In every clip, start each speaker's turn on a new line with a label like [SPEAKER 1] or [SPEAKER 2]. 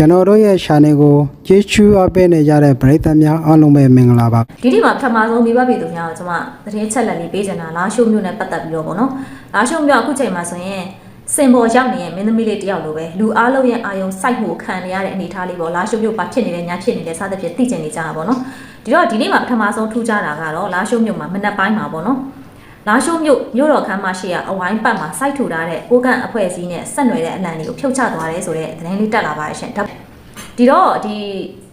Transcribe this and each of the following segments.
[SPEAKER 1] ကျွန်တော်တို့ရဲ့ channel ကိုကြည့်ရှုအပ်ပေးနေကြတဲ့ပရိသတ်များအားလုံးပဲမင်္ဂလာပါ
[SPEAKER 2] ဒီနေ့မှာပထမဆုံးမိဘပြည်သူများကိုကျွန်မသတင်းချက်လက်လေးပေးချင်တာလာရှိုးမျိုးနဲ့ပတ်သက်ပြီးတော့ပေါ့နော်လာရှိုးမျိုးအခုချိန်မှာဆိုရင်စင်ပေါ်ရောက်နေတဲ့မင်းသမီးလေးတယောက်လိုပဲလူအားလုံးရဲ့အာယုံစိုက်မှုခံရတဲ့အနေအထားလေးပေါ့လာရှိုးမျိုးဘာဖြစ်နေလဲညာဖြစ်နေလဲစသဖြင့်သိကျင်နေကြတာပေါ့နော်ဒီတော့ဒီနေ့မှာပထမဆုံးထူးခြားတာကတော့လာရှိုးမျိုးမှာမနက်ပိုင်းမှာပေါ့နော် လာရှိုးမျိုးမြို့တော်ခမ်းမရှိရအဝိုင်းပတ်မှာစိုက်ထူထားတဲ့ကိုကန့်အဖွဲ့အစည်းနဲ့ဆက်နွယ်တဲ့အလံတွေကိုဖြုတ်ချသွားတယ်ဆိုတဲ့သတင်းလေးတက်လာပါရဲ့ရှင်ဒါဒီတော့ဒီ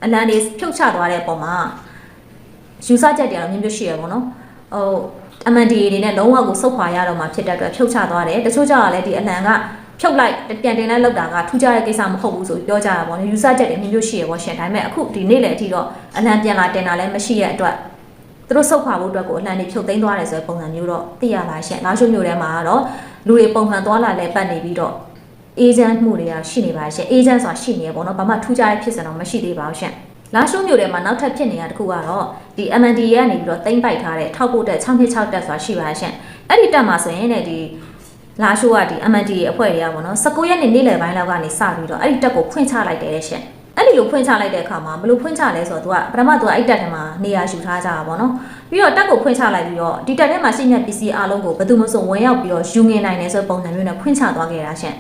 [SPEAKER 2] အလံတွေဖြုတ်ချသွားတဲ့ပုံမှာယူဆချက်တွေကတော့မျိုးမျိုးရှိရပါတော့။ဟို MNDA အနေနဲ့လုံးဝကိုစုတ်ခွာရတော့မှဖြစ်တဲ့အတွက်ဖြုတ်ချသွားတယ်။တချို့ကြောင့်လည်းဒီအလံကဖြုတ်လိုက်ပြန်တင်လိုက်လောက်တာကထူးခြားတဲ့ကိစ္စမဟုတ်ဘူးဆိုပြီးပြောကြတာပေါ့နော်။ယူဆချက်တွေမျိုးမျိုးရှိရပေါ့ရှင်။ဒါပေမဲ့အခုဒီနေ့လည်းအထိတော့အလံပြန်လာတင်တာလည်းမရှိရတဲ့အတွက် သူတို့စုတ်ခွာဖို့အတွက်ကိုအလံတွေဖြုတ်သိမ်းသွားတယ်ဆိုတဲ့ပုံစံမျိုးတော့သိရပါရှင်။လာရှုမျိုးထဲမှာကတော့လူတွေပုံမှန်သွားလာလဲပတ်နေပြီးတော့အေဂျင့်မှုတွေကရှိနေပါရှင်အေဂျင့်ဆိုတာရှိနေရပေါ့နော်ဘာမှထူးခြားတဲ့ဖြစ်စံတော့မရှိသေးပါဘူးရှင်လာရှိုးမျိုးထဲမှာနောက်ထပ်ဖြစ်နေတာတစ်ခုကတော့ဒီ MND ရဲ့ကနေပြီးတော့တင်ပိုက်ထားတဲ့ထောက်ပို့တက်626တက်ဆိုတာရှိပါရှင်အဲ့ဒီတက်မှာဆိုရင်လည်းဒီလာရှိုးကဒီ MND ရဲ့အဖွဲ့တွေကပေါ့နော်19ရက်နေ့နေ့လယ်ပိုင်းလောက်ကနေစပြီးတော့အဲ့ဒီတက်ကိုဖွင့်ချလိုက်တယ်တဲ့ရှင် အဲ့ဒီလိုဖွင့်ချလိုက်တဲ့အခါမှာဘယ်လိုဖွင့်ချလဲဆိုတော့ तू ကပထမ तू ကအဲ့တက်ထဲမှာနေရာယူထားကြတာပေါ့နော်ပြီးတော့တက်ကိုဖွင့်ချလိုက်ပြီးတော့ဒီတက်ထဲမှာရှိနေတဲ့ PC အားလုံးကိုဘယ်သူမှမဆိုဝင်ရောက်ပြီးတော့ယူငင်နိုင်တယ်ဆိုတဲ့ပုံစံမျိုးနဲ့ဖွင့်ချသွားခဲ့တာရှင်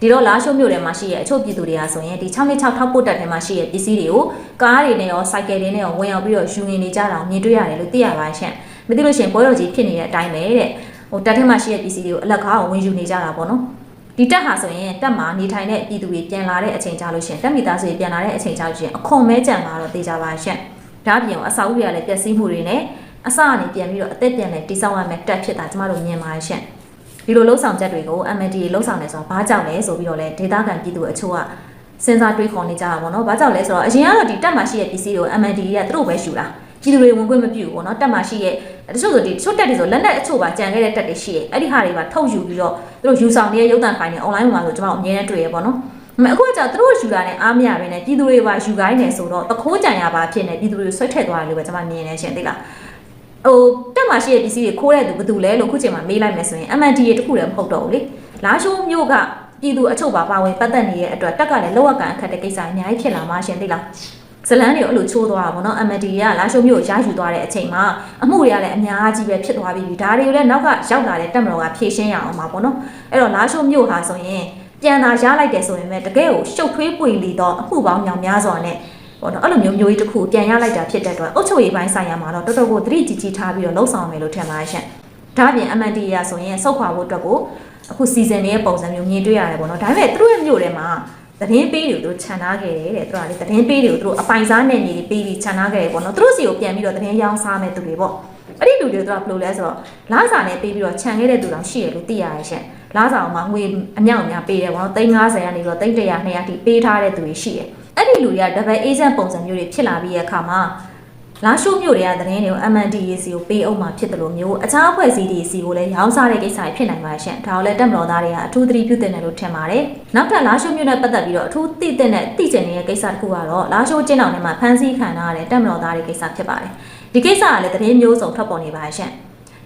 [SPEAKER 2] ဒီတော့လာရှိုးမြို့ထဲမှာရှိရဲ့အချို့ပြည်သူတွေကဆိုရင်ဒီ626ထောက်ပို့တက်ထဲမှာရှိရဲ့ပစ္စည်းတွေကိုကားတွေနဲ့ရောစိုက်ကယ်တွေနဲ့ရောဝင်ရောက်ပြီးတော့ယူငင်နေကြတာကိုမြင်တွေ့ရတယ်လို့သိရပါရှင့်မသိလို့ရှိရင်ပွဲတော်ကြီးဖြစ်နေတဲ့အတိုင်းပဲတဲ့ဟိုတက်ထဲမှာရှိရဲ့ပစ္စည်းတွေကိုအလက်ကားကိုဝင်ယူနေကြတာပေါ့နော် ဒီတက်ဟာဆိုရင်တက်မှာနေထိုင်တဲ့ပြည်သူတွေပြန်လာတဲ့အချိန်ကြလို့ရှိရင်တက်မိသားစုတွေပြန်လာတဲ့အချိန်ကြလို့ရှိရင်အခွန်မဲကြံလာတော့သိကြပါရှင့်ဒါအပြင်အစာဥတွေကလည်းပျက်စီးမှုတွေနဲ့အစအနေပြန်ပြီးတော့အသက်ပြန်လဲတိစောက်ရမယ်တက်ဖြစ်တာကျမတို့မြင်ပါရှင့်ဒီလိုလှုပ်ဆောင်ချက်တွေကို MNDA လှုပ်ဆောင်နေဆိုတော့ဘာကြောင့်လဲဆိုပြီးတော့လဲဒေတာကန်ပြည်သူအချို့ကစဉ်းစားတွေးခေါ်နေကြတာပေါ့နော်။ဘာကြောင့်လဲဆိုတော့အရင်ကတော့ဒီတက်မှာရှိတဲ့ပစ္စည်းတွေကို MNDA ကသူတို့ပဲယူတာ။ ပြည်သူတွေဝင်ခွင့်မပြုဘူးပေါ့နော်။တက်မှာရှိရဲ့တချို့ဆိုဒီတချို့တက်တွေဆိုလက်နက်အချို့ပါကြံခဲ့တဲ့တက်တွေရှိရဲ့။အဲ့ဒီဟာတွေပါထုတ်ယူပြီးတော့သူတို့ယူဆောင်နေတဲ့ရုပ်သံဖိုင်တွေ online မှာဆိုကျွန်တော်အမြဲတမ်းတွေ့ရပေါ့နော်။မအခုကကြာသူတို့ယူတာနဲ့အားမရပဲနဲ့ပြည်သူတွေပါယူခိုင်းနေဆိုတော့တခိုးကြံရပါဖြစ်နေပြည်သူတွေဆွဲထည့်သွားတယ်လို့ပဲကျွန်မမြင်နေရှင်သိလား။ဟိုတက်မှာရှိတဲ့ပစ္စည်းတွေခိုးတဲ့သူဘယ်သူလဲလို့ခုချိန်မှာမေးလိုက်မယ်ဆိုရင် MNDA တခုလည်းမဟုတ်တော့ဘူးလေလာရှိုးမျိုးကပြည်သူအချုပ်ပါပါဝင်ပတ်သက်နေတဲ့အတွက်တက်ကလည်းလောက်ရကန်အခက်တဲ့ကိစ္စအများကြီးဖြစ်လာမှရှင်သိလား ဇလန်းတွေအဲ့လိုချိုးသွားတာပေါ့နော် MNDA ကလာရှိုးမျိုးကိုရယူသွားတဲ့အချိန်မှာအမှုတွေကလည်းအများကြီးပဲဖြစ်သွားပြီးပြီဒါတွေကိုလည်းနောက်ကရောက်လာတဲ့တက်မတော်ကဖြည့်ရှင်းရအောင်ပါပေါ့နော်အဲ့တော့လာရှိုးမျိုးဟာဆိုရင်ပြန်သာရလိုက်တယ်ဆိုရင်ပဲတကယ်ကိုရှုပ်ထွေးပွေလီတော့အမှုပေါင်းမြောင်များစွာနဲ့ပေါ့နော်အဲ့လိုမျိုးမျိုးကြီးတစ်ခုပြန်ရလိုက်တာဖြစ်တဲ့အတွက်အုတ်ချုပ်ရေးပိုင်းဆိုင်ရာမှာတော့တော်တော်ကိုသတိကြီးကြီးထားပြီးတော့လှုပ်ဆောင်မယ်လို့ထင်ပါတယ်ရှင်ဒါအပြင် MND ရဆိုရင်စောက်ခွာဖို့အတွက်ကိုအခုစီဇန်ရဲ့ပုံစံမျိုးမြင်တွေ့ရတယ်ပေါ့နော်ဒါပေမဲ့သူတို့ရဲ့မျိုးထဲမှာ သတင်းပေးတွေကိုသူတို့ခြံထားခဲ့တယ်တဲ့သူတို့ကလေသတင်းပေးတွေကိုသူတို့အပိုင်စားနယ်မြေတွေပေးပြီးခြံထားခဲ့တယ်ပေါ့နော်သူတို့စီကိုပြန်ပြီးတော့သတင်းရောင်းစားမဲ့သူတွေပေါ့အဲ့ဒီလူတွေတို့ကဘယ်လိုလဲဆိုတော့လာစာနဲ့ပေးပြီးတော့ခြံခဲ့တဲ့သူတောင်ရှိရလို့သိရတယ်ရှင်လာစာအောင်မှာငွေအမြောက်အများပေးတယ်ပေါ့နော်350ကနေပြီးတော့300 200အထိပေးထားတဲ့သူတွေရှိတယ်အဲ့ဒီလူတွေက double agent ပုံစံမျိုးတွေဖြစ်လာပြီးရဲ့အခါမှာ လာရှိုးမျိုးတွေကသတင်းတွေကို MNDA စီကိုပေးအောင်မှာဖြစ်တယ်လို့မျိုးအခြားအဖွဲ့အစည်းတွေစီကိုလည်းရောင်းစားတဲ့ကိစ္စတွေဖြစ်နိုင်ပါရှင့်ဒါကိုလည်းတက်မတော်သားတွေကအထူးသတိပြုသင့်တယ်လို့ထင်ပါတယ်နောက်ထပ်လာရှိုးမျိုးနဲ့ပတ်သက်ပြီးတော့အထူးသိတဲ့နဲ့သိကျင်နေတဲ့ကိစ္စတစ်ခုကတော့လာရှိုးကျင်းတော်ထဲမှာဖမ်းဆီးခံထားရတဲ့တက်မတော်သားတွေကိစ္စဖြစ်ပါတယ်ဒီကိစ္စကလည်းသတင်းမျိုးစုံထွက်ပေါ်နေပါရှင့်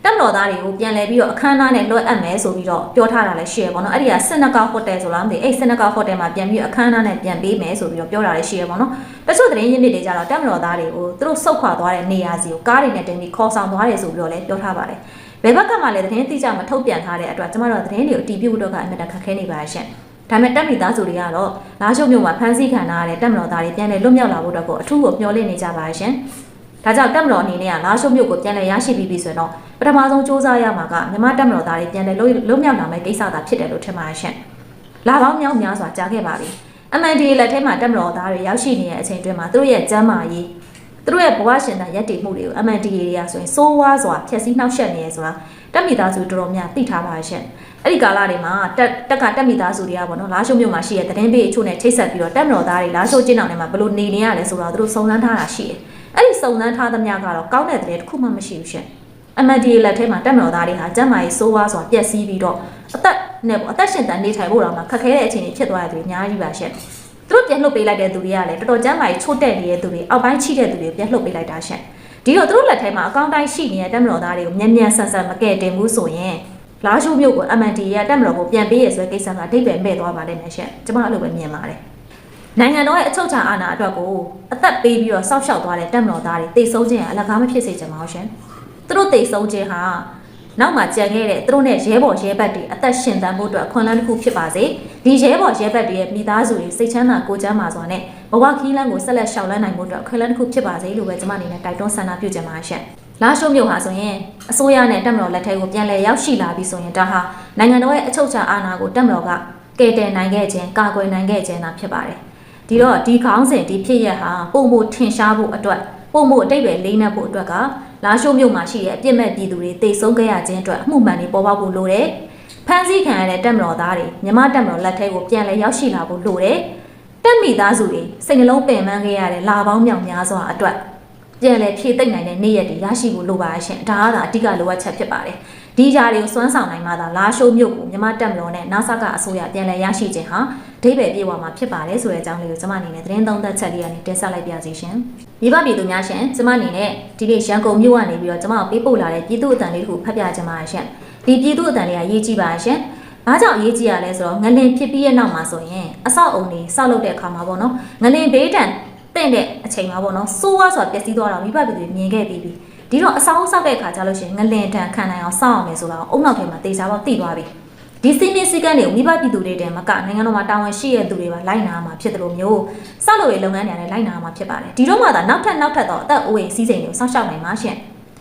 [SPEAKER 2] တက်မတော်သားတွေကိုပြန်လဲပြီးတော့အခမ်းအနားနဲ့လွှတ်အပ်မယ်ဆိုပြီးတော့ပြောထားတာလည်းရှိရပေါ့နော်အဲ့ဒီကစင်နကာဟိုတယ်ဆိုလားမသိအဲ့စင်နကာဟိုတယ်မှာပြန်ပြီးအခမ်းအနားနဲ့ပြန်ပေးမယ်ဆိုပြီးတော့ပြောတာလည်းရှိရပေါ့နော်တချို့သတင်းရင်းမြစ်တွေကြတော့တက်မတော်သားတွေကိုသူတို့စုတ်ခွာသွားတဲ့နေရာစီကိုကားတွေနဲ့တင်ပြီးခေါ်ဆောင်သွားတယ်ဆိုပြီးတော့လည်းပြောထားပါတယ်ဘယ်ဘက်ကမှလည်းသတင်းတိကျမထုတ်ပြန်ထားတဲ့အတွက်ကျမတို့သတင်းတွေကိုတီးပြုတ်တော့ကအမြဲတမ်းခက်ခဲနေပါရှင့်ဒါပေမဲ့တက်မိသားစုတွေကတော့လာရှုပ်မြို့မှာဖမ်းဆီးခံထားရတဲ့တက်မတော်သားတွေပြန်လည်လွတ်မြောက်လာဖို့အတွက်ကိုအထူးကိုမျှော်လင့်နေကြပါရှင်။ဒါကြောင့်တက်မတော်အနေနဲ့ကလာရှုပ်မြို့ကိုပြန်လည်ရရှိပြီးပြီဆိုရင်တော့ ပထမဆုံးစ조사ရမှာကမြမတက်မတော်သားတွေပြန်လည်လွတ်မြောက်လာမယ့်ကိစ္စသာဖြစ်တယ်လို့ထင်ပါရှင်။လာပေါင်းမြောက်များစွာကြားခဲ့ပါပြီ။ MND လက်ထဲမှာတက်မတော်သားတွေရောက်ရှိနေတဲ့အချိန်တွင်းမှာသူတို့ရဲ့ကျမ်းမာရေးသူတို့ရဲ့ဘဝရှင်သန်ရက်တည်မှုတွေကို MND တွေကဆိုရင်စိုးဝါးစွာဖျက်ဆီးနှောက်ယှက်နေရဆိုတာတက်မိသားစုတော်တော်များသိထားပါရှင်။အဲ့ဒီကာလတွေမှာတက်တက်ကတက်မိသားစုတွေကပေါ့နော်လာရှုံမြို့မှာရှိတဲ့သတင်းပေးအချို့နဲ့ချိတ်ဆက်ပြီးတော့တက်မတော်သားတွေလာရှုံကျင်းအောင်ထဲမှာဘယ်လိုနေနေရလဲဆိုတော့သူတို့စုံစမ်းထားတာရှိတယ်။အဲ့ဒီစုံစမ်းထားသမျှကတော့ကောင်းတဲ့တဲ့တစ်ခုမှမရှိဘူးရှင်။ MNDA လက်ထဲမှာတက်မတော်သားတွေဟာကျမ်းမာရေးစိုးဝါးစွာပျက်စီးပြီးတော့အသက်နဲ့ပေါ့အသက်ရှင်တန်နေထိုင်ဖို့တော့မှခက်ခဲတဲ့အခြေအနေဖြစ်သွားတဲ့သူတွေအများကြီးပါရှင့်သူတို့ပြန်လှုပ်ပေးလိုက်တဲ့သူတွေကလည်းတော်တော်ကျမ်းမာရေးချို့တဲ့နေတဲ့သူတွေအောက်ပိုင်းချိတဲ့သူတွေပြန်လှုပ်ပေးလိုက်တာရှင့်ဒီတော့သူတို့လက်ထဲမှာအကောင့်တိုင်းရှိနေတဲ့တက်မတော်သားတွေကိုမြန်မြန်ဆန်ဆန်မကဲတင်ဘူးဆိုရင်လာရှုမျိုးကို MND ရဲ့တက်မတော်ကိုပြန်ပေးရဆိုတဲ့ကိစ္စကအဓိပ္ပာယ်မဲ့သွားပါလိမ့်မယ်ရှင့်ကျွန်မအဲ့လိုပဲမြင်ပါတယ်နိုင်ငံတော်ရဲ့အချုပ်အခြာအာဏာအတွက်ကိုအသက်ပေးပြီးတော့စောက်ရှောက်သွားတဲ့တပ်မတော်သားတွေတိတ်ဆုံးခြင်းအလကားမဖြစ်စေချင်ပါဘူးရှင် သူတို့တိတ်ဆုံးခြင်းဟာနောက်မှကြံခဲ့တဲ့သူတို့နဲ့ရဲဘော်ရဲဘက်တွေအသက်ရှင်သန်ဖို့အတွက်အခွင့်အလမ်းတစ်ခုဖြစ်ပါစေဒီရဲဘော်ရဲဘက်တွေရဲ့မိသားစုတွေစိတ်ချမ်းသာကိုယ်ချမ်းသာစွာနဲ့ဘဝခီးလန်းကိုဆက်လက်ရှောက်လန်းနိုင်ဖို့အတွက်အခွင့်အလမ်းတစ်ခုဖြစ်ပါစေလို့ပဲကျွန်မအနေနဲ့တိုက်တွန်းဆန္ဒပြုချင်ပါရှင့်လာရှိုးမြို့ဟာဆိုရင်အစိုးရနဲ့တပ်မတော်လက်ထက်ကိုပြန်လည်ရောက်ရှိလာပြီဆိုရင်ဒါဟာနိုင်ငံတော်ရဲ့အချုပ်အခြာအာဏာကိုတပ်မတော်ကကယ်တင်နိုင်ခဲ့ခြင်းကာကွယ်နိုင်ခဲ့ခြင်းသာဖြစ်ပါတယ်ဒီတော့ဒီခေါင်းစဉ်ဒီဖြစ်ရက်ဟာပုံမှုထင်ရှားဖို့အတွက်ပုံမှုအတိတ်ပဲလေးနက်ဖို့အတွက်က လာရှိုးမြို့မှာရှိတဲ့အပြစ်မဲ့ပြည်သူတွေတိတ်ဆုံးခဲ့ရခြင်းအတွက်အမှုမှန်တွေပေါ်ပေါက်ဖို့လိုတယ်ဖမ်းဆီးခံရတဲ့တပ်မတော်သားတွေမြမတပ်မတော်လက်ထက်ကိုပြန်လည်ရောက်ရှိလာဖို့လိုတယ်တက်မိသားစုတွေစိတ်နှလုံးပင်ပန်းခဲ့ရတဲ့လာပေါင်းမြောက်များစွာအတွက်ပြန်လည်ဖြည့်သိမ့်နိုင်တဲ့နေ့ရက်တွေရရှိဖို့လိုပါရှင်ဒါကသာအဓိကလိုအပ်ချက်ဖြစ်ပါတယ်ဒီကြားတွေကိုစွမ်းဆောင်နိုင်မှသာလာရှိုးမြို့ကိုမြမတပ်မတော်နဲ့နာဆာကအစိုးရပြန်လည်ရရှိခြင်းဟာ အဓိပ္ပာယ်ပြေဝမှာဖြစ်ပါတယ်ဆိုတဲ့အကြောင်းလေးကိုကျွန်မအနေနဲ့သတင်းသုံးသပ်ချက်လေးကနေတင်ဆက်လိုက်ပါစီရှင်မိဘပြည်သူများရှင်ကျွန်မအနေနဲ့ဒီနေ့ရန်ကုန်မြို့ကနေပြီးတော့ကျွန်မပေးပို့လာတဲ့ပြည်သူအတန်လေးတစ်ခုဖတ်ပြချင်ပါရှင်ဒီပြည်သူအတန်လေးကရေးကြည့်ပါရှင်ဘာကြောင့်အရေးကြီးရလဲဆိုတော့ငလင်ဖြစ်ပြီးရဲ့နောက်မှာဆိုရင်အဆောက်အုံတွေဆောက်လုပ်တဲ့အခါမှာပေါ့နော်ငလင်ဘေးတန်တင့်တဲ့အချိန်မှာပေါ့နော်စိုးဝါဆိုတာပျက်စီးသွားတာမိဘပြည်သူတွေမြင်ခဲ့ပြီးပြီဒီတော့အဆောက်အုံဆောက်တဲ့အခါကျလို့ရှိရင်ငလင်တန်ခံနိုင်အောင်စောင့်အောင်မယ်ဆိုတာကိုအုံနောက်ထဲမှာတေချာပေါက်သိသွားပြီ ဒီစီမင်းစည်းကမ်းတွေကိုမိဘပြည်သူတွေတည်းမကနိုင်ငံတော်မှာတာဝန်ရှိတဲ့သူတွေပါလိုက်နာမှာဖြစ်တယ်လို့မျိုးဆောက်လုပ်ရေးလုပ်ငန်းတွေနဲ့လိုက်နာမှာဖြစ်ပါတယ်ဒီတော့မှသာနောက်ထပ်နောက်ထပ်တော့အသက်အိုးအိမ်စီးစိမ်တွေကိုစောင့်ရှောက်နိုင်မှာရှင်